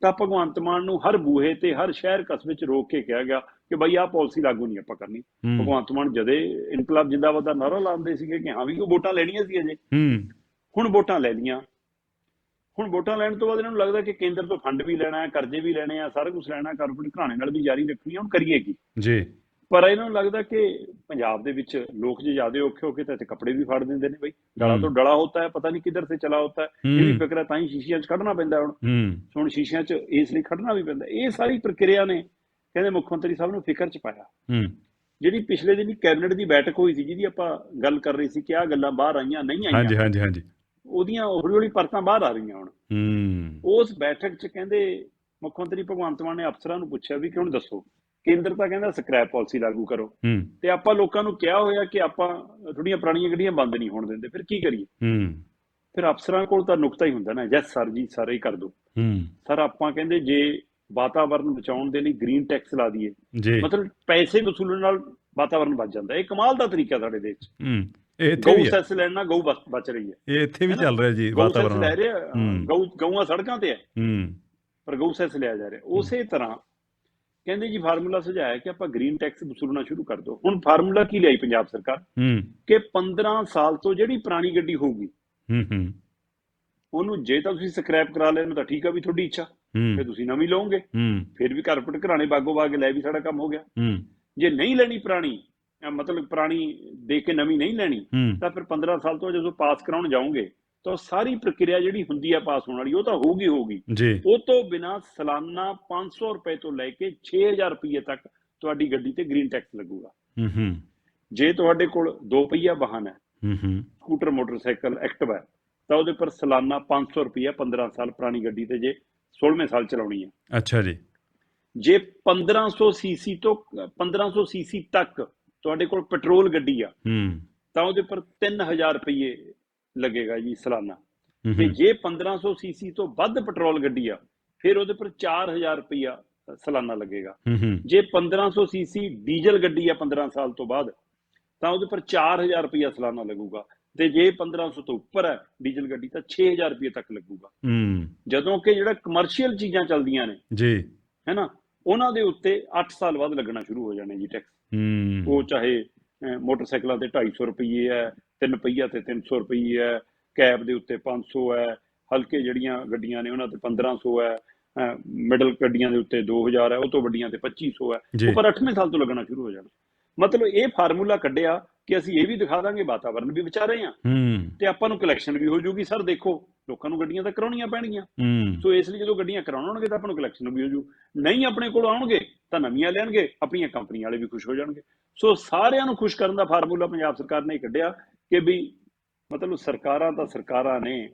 ਤਾਂ ਭਗਵੰਤ ਮਾਨ ਨੂੰ ਹਰ ਬੂਹੇ ਤੇ ਹਰ ਸ਼ਹਿਰ ਕਸਬੇ 'ਚ ਰੋਕ ਕੇ ਕਿਹਾ ਗਿਆ ਕਿ ਬਈ ਆਹ ਪਾਲਿਸੀ ਲਾਗੂ ਨਹੀਂ ਆਪਾਂ ਕਰਨੀ।
ਹੂੰ।
ਭਗਵੰਤ ਮਾਨ ਜਦੇ ਇਨਕਲਾਬ ਜਿੰਦਾਬਾਦ ਦਾ ਨਾਰਾ ਲਾਉਂਦੇ ਸੀਗੇ ਕਿ ਹਾਂ ਵੀ ਉਹ ਵੋਟਾਂ ਲੈਣੀਆਂ ਸੀ ਅਜੇ।
ਹੂੰ।
ਹੁਣ ਵੋਟਾਂ ਲੈ ਲੀਆਂ ਹੁਣ ਵੋਟਾਂ ਲੈਣ ਤੋਂ ਬਾਅਦ ਇਹਨਾਂ ਨੂੰ ਲੱਗਦਾ ਕਿ ਕੇਂਦਰ ਤੋਂ ਫੰਡ ਵੀ ਲੈਣਾ ਹੈ ਕਰਜ਼ੇ ਵੀ ਲੈਣੇ ਆ ਸਾਰਾ ਕੁਝ ਲੈਣਾ ਕਾਰਪੋਰੇਟ ਘਾਣੇ ਨਾਲ ਵੀ ਜਾਰੀ ਰੱਖਣੀ ਆ ਹੁਣ ਕਰੀਏ ਕੀ?
ਜੀ।
ਪਰ ਇਹਨਾਂ ਨੂੰ ਲੱਗਦਾ ਕਿ ਪੰਜਾਬ ਦੇ ਵਿੱਚ ਲੋਕ ਜੇ ਜ਼ਿਆਦਾ ਔਖੇ ਹੋ ਕੇ ਤਾਂ ਇੱਥੇ ਕੱਪੜੇ ਵੀ ਫਾੜ ਦਿੰਦੇ ਨੇ ਬਈ। ਡਲਾ ਤੋਂ ਡਲਾ ਹੁੰਦਾ ਹੈ ਪਤਾ ਨਹੀਂ ਕਿੱਧਰ ਸੇ ਚਲਾ ਹੁੰਦਾ ਹੈ। ਇਹ ਵੀ ਫਿਕਰ ਹੈ ਤਾਂ ਹੀ ਸ਼ੀਸ਼ਿਆਂ 'ਚ ਕੱਢਣਾ ਪੈਂਦਾ ਹੁਣ। ਹੁਣ ਸ਼ੀਸ਼ਿਆਂ 'ਚ ਇਸ ਲਈ ਕੱਢਣਾ ਵੀ ਪੈਂਦਾ। ਇਹ ਸਾਰੀ ਪ੍ਰਕਿਰਿਆ ਨੇ ਕਹਿੰਦੇ ਮੁੱਖ ਮੰਤਰੀ ਸਾਹਿਬ ਨੂੰ ਫਿਕਰ 'ਚ ਪਾਇਆ।
ਹੂੰ।
ਜਿਹੜੀ ਪਿਛਲੇ ਦਿਨੀ ਕੈਬਨਿਟ ਦੀ ਬੈਠਕ ਹੋਈ ਸੀ ਜਿਹਦੀ ਆਪਾਂ ਗੱਲ ਕਰ ਰਹੇ ਸੀ ਕਿ ਆਹ ਗੱਲਾਂ ਬਾਹਰ ਆਈਆਂ ਨਹੀਂ
ਹਾਂਜੀ
ਆਈਆਂ।
ਹਾਂਜੀ ਹਾਂਜੀ
ਉਹਦੀਆਂ ਹੌਲੀ ਹੌਲੀ ਪਰਤਾਂ ਬਾਹਰ ਆ ਰਹੀਆਂ ਹੁਣ।
ਹੂੰ।
ਉਸ ਬੈਠਕ 'ਚ ਕਹਿੰਦੇ ਮੁੱਖ ਮੰਤਰੀ ਭਗਵੰਤ ਮਾਨ ਨੇ ਅਫਸਰਾਂ ਨੂੰ ਪੁੱਛਿਆ ਵੀ ਕਿ ਹੁਣ ਦੱਸੋ? ਕੇਂਦਰ ਤਾਂ ਕਹਿੰਦਾ ਸਕ੍ਰੈਪ ਪਾਲਿਸੀ ਲਾਗੂ ਕਰੋ। ਤੇ ਆਪਾਂ ਲੋਕਾਂ ਨੂੰ ਕਿਹਾ ਹੋਇਆ ਕਿ ਆਪਾਂ ਥੋੜੀਆਂ ਪੁਰਾਣੀਆਂ ਗੱਡੀਆਂ ਬੰਦ ਨਹੀਂ ਹੋਣ ਦਿੰਦੇ। ਫਿਰ ਕੀ ਕਰੀਏ?
ਹੂੰ।
ਫਿਰ ਅਫਸਰਾਂ ਕੋਲ ਤਾਂ ਨੁਕਤਾ ਹੀ ਹੁੰਦਾ ਨਾ। ਜੈਸ ਸਰ ਜੀ ਸਾਰੇ ਹੀ ਕਰ ਦੋ।
ਹੂੰ।
ਸਰ ਆਪਾਂ ਕਹਿੰਦੇ ਜੇ ਵਾਤਾਵਰਨ ਬਚਾਉਣ ਦੇ ਲਈ ਗ੍ਰੀਨ ਟੈਕਸ ਲਾ ਦਈਏ ਮਤਲਬ ਪੈਸੇ ਵਸੂਲਣ ਨਾਲ ਵਾਤਾਵਰਨ ਬਚ ਜਾਂਦਾ। ਇਹ ਕਮਾਲ ਦਾ ਤਰੀਕਾ ਸਾਡੇ ਦੇਸ਼ 'ਚ।
ਹੂੰ। ਇਹ ਇੱਥੇ
ਗਊ
ਵੀ ਹੈ।
ਸੈਸ ਲੈਣ ਨਾਲ ਗਊ ਬਚ- ਰਹੀ ਹੈ।
ਇਹ ਇੱਥੇ ਵੀ? ਚੱਲ ਰਿਹਾ ਜੀ
ਗਊ
ਵਾਤਾਵਰਣ
ਲੈ ਰਿਹਾ
ਹੂੰ।
ਗਊ ਗਊਆਂ ਸੜਕਾਂ ਤੇ ਹੈ।
ਹੂੰ।
ਪਰ ਗਊ ਸੈਸ ਲਿਆ ਜਾ ਰਿਹਾ। ਉਸੇ ਤਰ੍ਹਾਂ ਕਹਿੰਦੇ ਜੀ ਫਾਰਮੂਲਾ ਸੁਝਾਇਆ ਕਿ ਆਪਾਂ ਗ੍ਰੀਨ ਟੈਕਸ ਵਸੂਲਣਾ ਸ਼ੁਰੂ ਕਰ ਦੋ ਹੁਣ ਫਾਰਮੂਲਾ ਕੀ ਲਿਆਈ ਪੰਜਾਬ ਸਰਕਾਰ? ਕਿ 15 ਸਾਲ ਤੋਂ ਜਿਹੜੀ ਪੁਰਾਣੀ ਗੱਡੀ ਹੋਊਗੀ
ਹੂੰ ਹੂੰ।
ਉਹਨੂੰ ਜੇ ਤਾਂ ਤੁਸੀਂ ਸਕ੍ਰੈਪ ਕਰਾ ਲੈਣ ਤਾਂ ਠੀਕ ਆ ਵੀ ਤੁਹਾਡੀ ਇੱਛਾ। ਫਿਰ ਤੁਸੀਂ ਨਵੀਂ ਲਓਗੇ। ਫਿਰ ਵੀ ਕਾਰਪੋਰੇਟ ਘਰਾਣੇ ਬਾਗੋ ਬਾਗ ਲੈ ਵੀ ਸਾਡਾ ਕੰਮ ਹੋ ਗਿਆ। ਜੇ ਨਹੀਂ ਲੈਣੀ ਪੁਰਾਣੀ ਮਤਲਬ ਪੁਰਾਣੀ ਦੇ ਕੇ ਨਵੀਂ ਨਹੀਂ ਲੈਣੀ ਤਾਂ ਫਿਰ 15 ਸਾਲ ਤੋਂ ਜਦੋਂ ਪਾਸ ਕਰਾਉਣ ਜਾਓਗੇ ਤਾਂ ਸਾਰੀ ਪ੍ਰਕਿਰਿਆ ਜਿਹੜੀ ਹੁੰਦੀ ਆ ਪਾਸ ਹੋਣ ਵਾਲੀ ਉਹ ਤਾਂ ਹੋਊਗੀ ਹੋਊਗੀ। ਉਹ ਤੋਂ ਬਿਨਾ ਸਾਲਾਨਾ 500 ਰੁਪਏ ਤੋਂ ਲੈ ਕੇ 6000 ਰੁਪਏ ਤੱਕ ਤੁਹਾਡੀ ਗੱਡੀ ਤੇ ਗ੍ਰੀਨ ਟੈਕਸ ਲੱਗੂਗਾ।
ਹੂੰ ਹੂੰ।
ਜੇ ਤੁਹਾਡੇ ਕੋਲ ਦੋ ਪਹੀਆ ਵਾਹਨ ਹੈ
ਹੂੰ ਹੂੰ।
ਸਕੂਟਰ ਮੋਟਰਸਾਈਕਲ ਐਕਟਿਵਾ ਹੈ, ਤਾਂ ਉਹਦੇ ਪਰ ਸਾਲਾਨਾ 500 ਰੁਪਏ 15 ਸਾਲ ਪੁਰਾਣੀ ਗੱਡੀ ਤੇ ਜੇ 16ਵੇਂ ਸਾਲ ਚਲਾਉਣੀ ਹੈ।
ਅੱਛਾ ਜੀ।
ਜੇ 1500 ਸੀਸੀ ਤੋਂ 1500 ਸੀਸੀ ਤੱਕ ਤੁਹਾਡੇ ਕੋਲ ਪੈਟਰੋਲ ਗੱਡੀ ਆ
ਹੂੰ।
ਤਾਂ ਉਹਦੇ ਪਰ 3000 ਰੁਪਏ ਲੱਗੇਗਾ ਜੀ ਸਾਲਾਨਾ। ਤੇ ਜੇ 1500 ਸੀਸੀ ਤੋਂ ਵੱਧ ਪੈਟਰੋਲ ਗੱਡੀ ਆ ਫਿਰ ਉਹਦੇ ਪਰ 4000 ਰੁਪਇਆ ਸਾਲਾਨਾ ਲੱਗੇਗਾ। ਜੇ 1500 ਸੀਸੀ ਡੀਜ਼ਲ ਗੱਡੀ ਆ 15 ਸਾਲ ਤੋਂ ਬਾਅਦ ਤਾਂ ਉਹਦੇ ਪਰ 4000 ਰੁਪਇਆ ਸਾਲਾਨਾ ਲੱਗੂਗਾ। ਤੇ ਜੇ 1500 ਤੋਂ ਉੱਪਰ ਹੈ ਡੀਜ਼ਲ ਗੱਡੀ ਤਾਂ 6000 ਰੁਪਏ ਤੱਕ ਲੱਗੂਗਾ।
ਹੂੰ।
ਜਦੋਂ ਕਿ ਜਿਹੜਾ ਕਮਰਸ਼ੀਅਲ ਚੀਜ਼ਾਂ ਚੱਲਦੀਆਂ ਨੇ
ਜੀ।
ਹੈਨਾ ਉਹਨਾਂ ਦੇ ਉੱਤੇ 8 ਸਾਲ ਬਾਅਦ ਲੱਗਣਾ ਸ਼ੁਰੂ ਹੋ ਜਾਣੇ ਜੀ ਟੈਕਸ
ਹੂੰ।
ਉਹ ਚਾਹੇ ਮੋਟਰਸਾਈਕਲਾਂ ਤੇ 250 ਰੁਪਏ ਹੈ ਤਿੰਨ ਪਹੀਆ ਤੇ 300 ਰੁਪਏ ਹੈ ਕੈਬ ਦੇ ਉੱਤੇ 500 ਹੈ ਹਲਕੇ ਜਿਹੜੀਆਂ ਗੱਡੀਆਂ ਨੇ ਉਹਨਾਂ ਤੇ 1500 ਹੈ ਮਿਡਲ ਗੱਡੀਆਂ ਦੇ ਉੱਤੇ 2000 ਹੈ ਉਹ ਤੋਂ ਵੱਡੀਆਂ ਤੇ 2500 ਹੈ।
ਜੀ।
ਉਹ ਪਰ 8ਵੇਂ ਸਾਲ ਤੋਂ ਲੱਗਣਾ ਸ਼ੁਰੂ ਹੋ ਜਾਣਾ। ਮਤਲਬ ਇਹ ਫਾਰਮੂਲਾ ਕੱਢਿਆ ਕਿ ਅਸੀਂ ਇਹ ਵੀ ਦਿਖਾ ਦਾਂਗੇ ਵਾਤਾਵਰਨ ਵੀ ਹਾਂ
ਹੂੰ।
ਤੇ ਆਪਾਂ ਨੂੰ ਕਲੈਕਸ਼ਨ ਵੀ ਹੋ ਜਾਊਗੀ ਸਰ ਦੇਖੋ ਲੋਕਾਂ ਨੂੰ ਗੱਡੀਆਂ ਤਾਂ ਕਰਾਉਣੀਆਂ ਪੈਣਗੀਆਂ। ਸੋ ਇਸ ਲਈ ਜਦੋਂ ਗੱਡੀਆਂ ਕਰਾਉਣਗੇ ਤਾਂ ਆਪਾਂ ਨੂੰ ਕਲੈਕਸ਼ਨ ਵੀ ਹੋ ਜੂ। ਨਹੀਂ ਆਪਣੇ ਕੋਲ ਆਉਣਗੇ ਤਾਂ ਨਵੀਆਂ ਲੈਣਗੇ ਆਪਣੀਆਂ ਕੰਪਨੀਆਂ ਵਾਲੇ ਵੀ ਖੁਸ਼ ਹੋ ਜਾਣਗੇ। ਸੋ ਸਾਰਿਆਂ ਨੂੰ ਖੁਸ਼ ਕਰਨ ਦਾ ਫਾਰਮੂਲਾ ਪੰਜਾਬ ਸਰਕਾਰ ਨੇ ਕੱਢਿਆ ਕਿ ਵੀ ਮਤਲਬ ਸਰਕਾਰਾਂ ਤਾਂ ਸਰਕਾਰਾਂ ਨੇ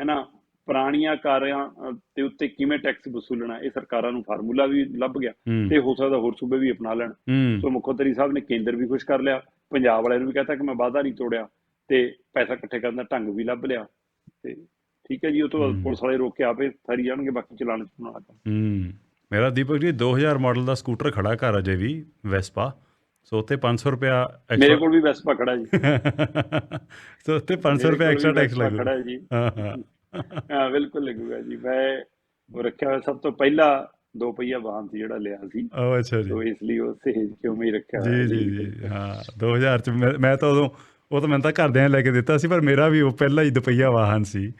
ਇਹਨਾਂ ਪੁਰਾਣੀਆਂ ਕਾਰਾਂ ਦੇ ਉੱਤੇ ਕਿਵੇਂ ਟੈਕਸ ਵਸੂਲਣਾ ਇਹ ਸਰਕਾਰਾਂ ਨੂੰ ਫਾਰਮੂਲਾ ਵੀ ਲੱਭ ਗਿਆ ਤੇ ਹੋ ਸਕਦਾ ਹੋਰ ਸੂਬੇ ਵੀ ਅਪਣਾ ਲੈਣ। ਸੋ ਮੁੱਖ ਮੰਤਰੀ ਸਾਹਿਬ ਨੇ ਕੇਂਦਰ ਵੀ ਖੁਸ਼ ਕਰ ਲਿਆ ਪੰਜਾਬ ਵਾਲਿਆਂ ਨੂੰ ਵੀ ਕਹਤਾ ਕਿ ਮੈਂ ਵਾਅਦਾ ਨਹੀਂ ਤੋੜਿਆ ਤੇ ਪੈਸਾ ਇਕੱਠੇ ਕਰਨ ਦਾ ਢੰਗ ਵੀ ਲੱਭ ਲਿਆ। ਤੇ ਠੀਕ ਹੈ ਜੀ ਉਹ ਤੋਂ ਬਾਅਦ। ਪੁਲਿਸ ਵਾਲੇ ਰੋਕ ਕੇ ਆਪੇ ਫਰੀ ਜਾਣਗੇ ਬਾਕੀ ਚਲਾਨ ਚੁਣਾ
ਹੂੰ। ਮੇਰਾ ਦੀਪਕ ਜੀ 2000 ਮਾਡਲ ਦਾ ਸਕੂਟਰ ਖੜਾ ਘਰ ਅਜੇ ਵੀ ਵੈਸਪਾ। ਸੋ ਉੱਤੇ 500 ਰੁਪਿਆ
ਮੇਰੇ ਕੋਲ ਵੀ ਵੈਸਪਾ ਖੜਾ ਜੀ।
ਸੋ ਉੱਤੇ 500 ਰੁਪਿਆ ਐਕਸਟਰਾ ਟੈਕਸ
Vespa
ਲੱਗੂ
ਖੜਾ ਹੈ ਜੀ।
ਹਾਂ
ਬਿਲਕੁਲ ਲੱਗੂਗਾ ਜੀ। ਮੈਂ ਉਹ ਰੱਖਿਆ ਹੋਇਆ ਸਭ ਤੋਂ ਪਹਿਲਾ ਦੋ ਪਹੀਆ ਵਾਹਨ ਸੀ ਜਿਹੜਾ ਲਿਆ ਸੀ।
ਉਹ ਅੱਛਾ ਜੀ।
ਸੋ ਇਸ ਲਈ ਉਹ ਸਹੇਜ ਕੇ ਉਵੇਂ ਹੀ ਰੱਖਿਆ
ਜੀ ਜੀ ਜੀ। ਹਾਂ 2000 ਚ ਮੈਂ ਮੈਂ ਤਾਂ ਉਦੋਂ ਉਹ ਤਾਂ ਮੈਨੂੰ ਤਾਂ ਘਰਦਿਆਂ ਨੇ ਲੈ ਕੇ ਦਿੱਤਾ ਸੀ ਪਰ ਮੇਰਾ ਵੀ ਉਹ ਪਹਿਲਾ ਹੀ ਦੁਪਹੀਆ ਵਾਹਨ ਸੀ।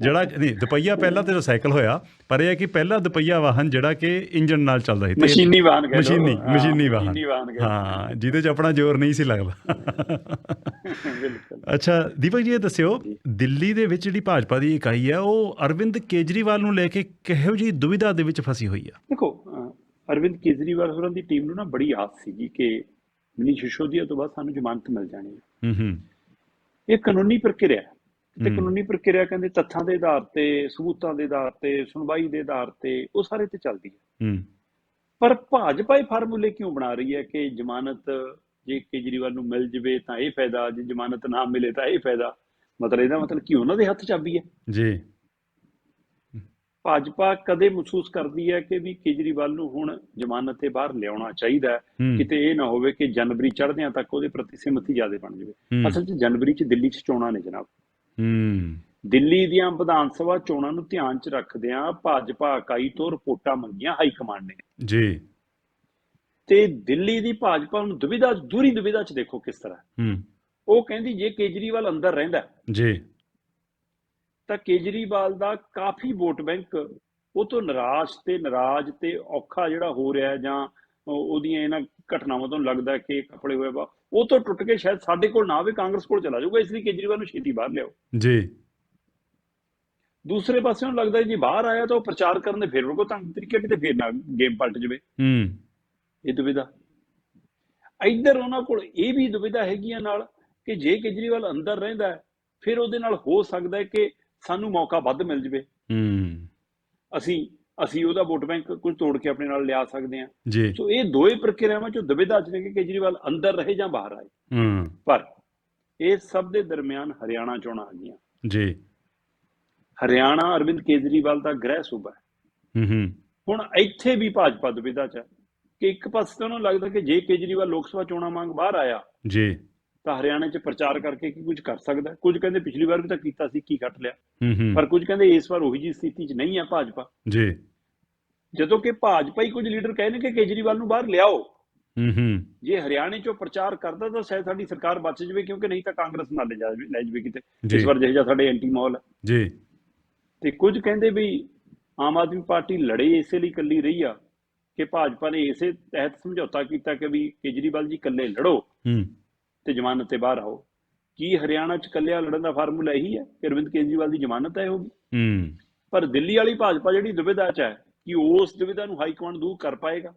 ਜਿਹੜਾ ਨਹੀਂ ਦੁਪਹੀਆ ਪਹਿਲਾਂ ਤੇ ਸਾਈਕਲ ਹੋਇਆ ਪਰ ਇਹ ਹੈ ਕਿ ਪਹਿਲਾ ਦੁਪਹੀਆ ਵਾਹਨ ਜਿਹੜਾ ਕਿ ਇੰਜਨ ਨਾਲ ਚੱਲਦਾ ਸੀ
ਮਸ਼ੀਨੀ ਵਾਹਨ ਕਹਿ ਲਓ।
ਮਸ਼ੀਨੀ ਮਸ਼ੀਨੀ ਵਾਹਨ। ਹਾਂ ਜਿਹਦੇ ਚ ਆਪਣਾ ਜ਼ੋਰ ਨਹੀਂ ਸੀ ਲੱਗਦਾ।
ਬਿਲਕੁਲ।
ਅੱਛਾ ਦੀਪਕ ਜੀ ਇਹ ਦੱਸਿਓ ਦਿੱਲੀ ਦੇ ਵਿੱਚ ਜਿਹੜੀ ਭਾਜਪਾ ਦੀ ਇਕਾਈ ਹੈ ਉਹ ਅਰਵਿੰਦ ਕੇਜਰੀਵਾਲ ਨੂੰ ਲੈ ਕੇ ਕਿਹੋ ਜੀ ਦੁਵਿਧਾ ਦੇ ਵਿੱਚ ਫਸੀ ਹੋਈ ਆ?
ਦੇਖੋ ਅਰਵਿੰਦ ਕੇਜਰੀਵਾਲ ਹੋਰਾਂ ਦੀ ਟੀਮ ਨੂੰ ਨਾ ਬੜੀ ਆਸ ਸੀਗੀ ਕਿ ਮਨੀ ਸਿਸੋਦੀਆ ਤੋਂ ਬਾਅਦ ਸਾਨੂੰ ਜ਼ਮਾਨਤ ਮਿਲ ਜਾਣੀ ਹੈ।
ਹੂੰ ਹੂੰ।
ਇਹ ਕਾਨੂੰਨੀ ਪ੍ਰਕਿਰਿਆ ਹੈ। ਤੇ। ਕਾਨੂੰਨੀ ਪ੍ਰਕਿਰਿਆ ਕਹਿੰਦੇ ਤੱਥਾਂ ਦੇ ਆਧਾਰ ਤੇ ਸਬੂਤਾਂ ਦੇ ਆਧਾਰ ਤੇ ਸੁਣਵਾਈ ਦੇ ਆਧਾਰ ਤੇ ਉਹ ਸਾਰੇ ਤੇ ਚੱਲਦੀ ਹੈ। ਪਰ ਭਾਜਪਾ ਇਹ ਫਾਰਮੂਲੇ ਕਿਉਂ ਬਣਾ ਰਹੀ ਹੈ ਕਿ ਜ਼ਮਾਨਤ ਜੇ ਕੇਜਰੀਵਾਲ ਨੂੰ ਮਿਲ ਜਵੇ ਤਾਂ ਇਹ ਫਾਇਦਾ ਜੇ ਜ਼ਮਾਨਤ ਨਾ ਮਿਲੇ ਤਾਂ ਇਹ ਫਾਇਦਾ? ਮਤਲਬ ਇਹਦਾ ਮਤਲਬ ਕਿ ਉਹਨਾਂ ਦੇ ਹੱਥ ਚਾਬੀ ਹੈ?
ਜੀ।
ਭਾਜਪਾ ਕਦੇ ਮਹਿਸੂਸ ਕਰਦੀ ਹੈ ਕਿ ਵੀ ਕੇਜਰੀਵਾਲ ਨੂੰ ਹੁਣ ਜ਼ਮਾਨਤ ਤੇ ਬਾਹਰ ਲਿਆਉਣਾ ਚਾਹੀਦਾ ਕਿਤੇ ਇਹ ਨਾ ਹੋਵੇ ਕਿ ਜਨਵਰੀ ਚੜ੍ਹਦਿਆਂ ਤੱਕ ਉਹਦੇ ਪ੍ਰਤੀ ਸਿਮਤੀ ਜ਼ਿਆਦਾ ਬਣ ਜਾਵੇ। ਅਸਲ 'ਚ ਜਨਵਰੀ 'ਚ ਦਿੱਲੀ 'ਚ ਚੋਣਾਂ ਨੇ ਜਨਾਬ।
ਹੂੰ।
ਦਿੱਲੀ ਦੀਆਂ ਵਿਧਾਨ ਸਭਾ ਚੋਣਾਂ ਨੂੰ ਧਿਆਨ 'ਚ ਰੱਖਦਿਆਂ ਭਾਜਪਾ ਇਕਾਈ ਤੋਂ ਰਿਪੋਰਟਾਂ ਮੰਗੀਆਂ ਹਾਈ ਕਮਾਂਡ ਨੇ।
ਜੀ।
ਤੇ ਦਿੱਲੀ ਦੀ ਭਾਜਪਾ ਨੂੰ ਦੁਵਿਧਾ ਦੂਰੀ ਦੁਵਿਧਾ 'ਚ ਦੇਖੋ ਕਿਸ ਤਰ੍ਹਾਂ।
ਹੂੰ।
ਉਹ ਕਹਿੰਦੀ ਜੇ ਕੇਜਰੀਵਾਲ ਅੰਦਰ ਰਹਿੰਦਾ
ਜੀ।
ਤਾਂ ਕੇਜਰੀਵਾਲ ਦਾ ਕਾਫੀ ਵੋਟ ਬੈਂਕ ਉਹ ਤੋਂ ਨਿਰਾਸ਼ ਤੇ ਨਾਰਾਜ਼ ਤੇ ਔਖਾ ਜਿਹੜਾ ਹੋ ਰਿਹਾ ਜਾਂ ਉਹ- ਉਹਦੀਆਂ ਇਹਨਾਂ ਘਟਨਾਵਾਂ ਤੋਂ ਲੱਗਦਾ ਕਿ ਕਪੜੇ ਹੋਏ ਵਾ ਉਹ ਤੋਂ ਟੁੱਟ ਕੇ ਸ਼ਾਇਦ ਸਾਡੇ ਕੋਲ ਨਾ ਆਵੇ ਕਾਂਗਰਸ ਕੋਲ ਚਲਾ ਜਾਊਗਾ ਇਸ ਲਈ ਕੇਜਰੀਵਾਲ ਨੂੰ ਛੇਤੀ ਬਾਹਰ ਲਿਆਓ।
ਜੀ।
ਦੂਸਰੇ ਪਾਸੇ ਨੂੰ ਲੱਗਦਾ ਜੇ ਬਾਹਰ ਆਇਆ ਤਾਂ ਉਹ ਪ੍ਰਚਾਰ ਕਰਨ ਦੇ ਫਿਰ ਉਹ ਤੰਗ ਤਰੀਕੇ ਕਿਤੇ ਫੇਰ ਨਾ ਗੇਮ ਪਲਟ ਜਾਵੇ।
ਹੂੰ।
ਇਹ ਦੁਵਿਧਾ। ਇੱਧਰ ਉਹਨਾਂ ਕੋਲ ਇਹ ਵੀ ਦੁਵਿਧਾ ਹੈਗੀ ਆ ਨਾਲ ਕਿ ਜੇ ਕੇਜਰੀਵਾਲ ਅੰਦਰ ਰਹਿੰਦਾ ਫਿਰ ਉਹਦੇ ਨਾਲ ਹੋ ਸਕਦਾ ਹੈ ਕਿ ਸਾਨੂੰ ਮੌਕਾ ਵੱਧ ਮਿਲ ਜਾਵੇ।
ਹੂੰ।
ਅਸੀਂ ਅਸੀਂ ਉਹਦਾ ਵੋਟ ਬੈਂਕ ਕੁਝ ਤੋੜ ਕੇ ਆਪਣੇ ਨਾਲ ਲਿਆ ਸਕਦੇ ਹਾਂ। ਸੋ ਇਹ ਦੋਏ ਪ੍ਰਕਿਰਿਆਵਾਂ ਚੋਂ ਚ ਨੇ ਕਿ ਕੇਜਰੀਵਾਲ ਅੰਦਰ ਰਹੇ ਜਾਂ ਬਾਹਰ ਆਏ।
ਹੂੰ।
ਪਰ ਇਸ ਸਭ ਦੇ ਦਰਮਿਆਨ ਹਰਿਆਣਾ ਚੋਣਾਂ ਆ ਗਈਆਂ।
ਜੀ।
ਹਰਿਆਣਾ ਅਰਵਿੰਦ ਕੇਜਰੀਵਾਲ ਦਾ ਗ੍ਰਹਿ ਸੂਬਾ ਹੈ।
ਹੂੰ ਹੂੰ।
ਹੁਣ ਇੱਥੇ ਵੀ ਭਾਜਪਾ ਦੁਵਿਧਾ ਚ ਕਿ ਇੱਕ ਪਾਸੇ ਤਾਂ ਉਹਨੂੰ ਲੱਗਦਾ ਕਿ ਜੇ ਕੇਜਰੀਵਾਲ ਲੋਕ ਸਭਾ ਚੋਣਾਂ ਮੰਗ ਬਾਹਰ ਆਇਆ
ਜੀ।
ਤਾਂ ਹਰਿਆਣਾ 'ਚ ਪ੍ਰਚਾਰ ਕਰਕੇ ਕੀ ਕੁਝ ਕਰ ਸਕਦਾ। ਕੁਝ ਕਹਿੰਦੇ ਪਿਛਲੀ ਵਾਰ ਵੀ ਤਾਂ ਕੀਤਾ ਸੀ ਕੀ ਘਟ ਲਿਆ। ਪਰ ਕੁਝ ਕਹਿੰਦੇ ਇਸ ਵਾਰ ਉਹੀ ਜੀ ਸਥਿਤੀ 'ਚ ਨਹੀਂ ਹੈ ਭਾਜਪਾ।
ਜੀ।
ਜਦੋਂ ਕਿ ਭਾਜਪਾ ਹੀ ਕੁਝ ਲੀਡਰ ਕਹਿੰਦੇ ਕਿ ਕੇਜਰੀਵਾਲ ਨੂੰ ਬਾਹਰ ਲਿਆਓ।
ਹੂੰ ਹੂੰ।
ਜੇ ਹਰਿਆਣੇ 'ਚੋਂ ਪ੍ਰਚਾਰ ਕਰਦਾ ਤਾਂ ਸ਼ਾਇਦ ਸਾਡੀ ਸਰਕਾਰ ਬਚ ਜਾਵੇ ਕਿਉਂਕਿ ਨਹੀਂ ਤਾਂ ਕਾਂਗਰਸ ਨਾਲ ਲੈ ਜਾਵੇ ਲੈ ਜਾਵੇ ਕਿਤੇ। ਇਸ ਵਾਰ ਜਿਹੜਾ ਸਾਡੇ ਐਂਟੀ ਮਾਹੌਲ ਹੈ।
ਜੀ।
ਤੇ ਕੁਝ ਕਹਿੰਦੇ ਵੀ ਆਮ ਆਦਮੀ ਪਾਰਟੀ ਲੜੇ ਇਸੇ ਲਈ ਇਕੱਲੀ ਰਹੀ ਆ ਕਿ ਭਾਜਪਾ ਨੇ ਇਸੇ ਤਹਿਤ ਸਮਝੌਤਾ ਕੀਤਾ ਕਿ ਵੀ ਕੇਜਰੀਵਾਲ ਜੀ ਇਕੱਲੇ ਲੜੋ
ਹੂੰ।
ਤੇ ਜ਼ਮਾਨਤ ਤੇ ਬਾਹਰ ਆਓ। ਕੀ ਹਰਿਆਣਾ 'ਚ ਇਕੱਲਿਆਂ ਲੜਨ ਦਾ ਫਾਰਮੂਲਾ ਇਹੀ ਹੈ ਕਿ ਅਰਵਿੰਦ ਕੇਜਰੀਵਾਲ ਦੀ ਜ਼ਮਾਨਤ ਹੈ ਹੋਗੀ
ਹੂੰ।
ਪਰ ਦਿੱਲੀ ਵਾਲੀ ਭਾਜਪਾ ਜਿਹੜੀ ਦੁਵਿਧਾ 'ਚ ਹੈ ਕਿ ਉਸ ਦੁਵਿਧਾ ਨੂੰ ਹਾਈ ਕਮਾਂਡ ਦੂਰ ਕਰ ਪਾਏਗਾ।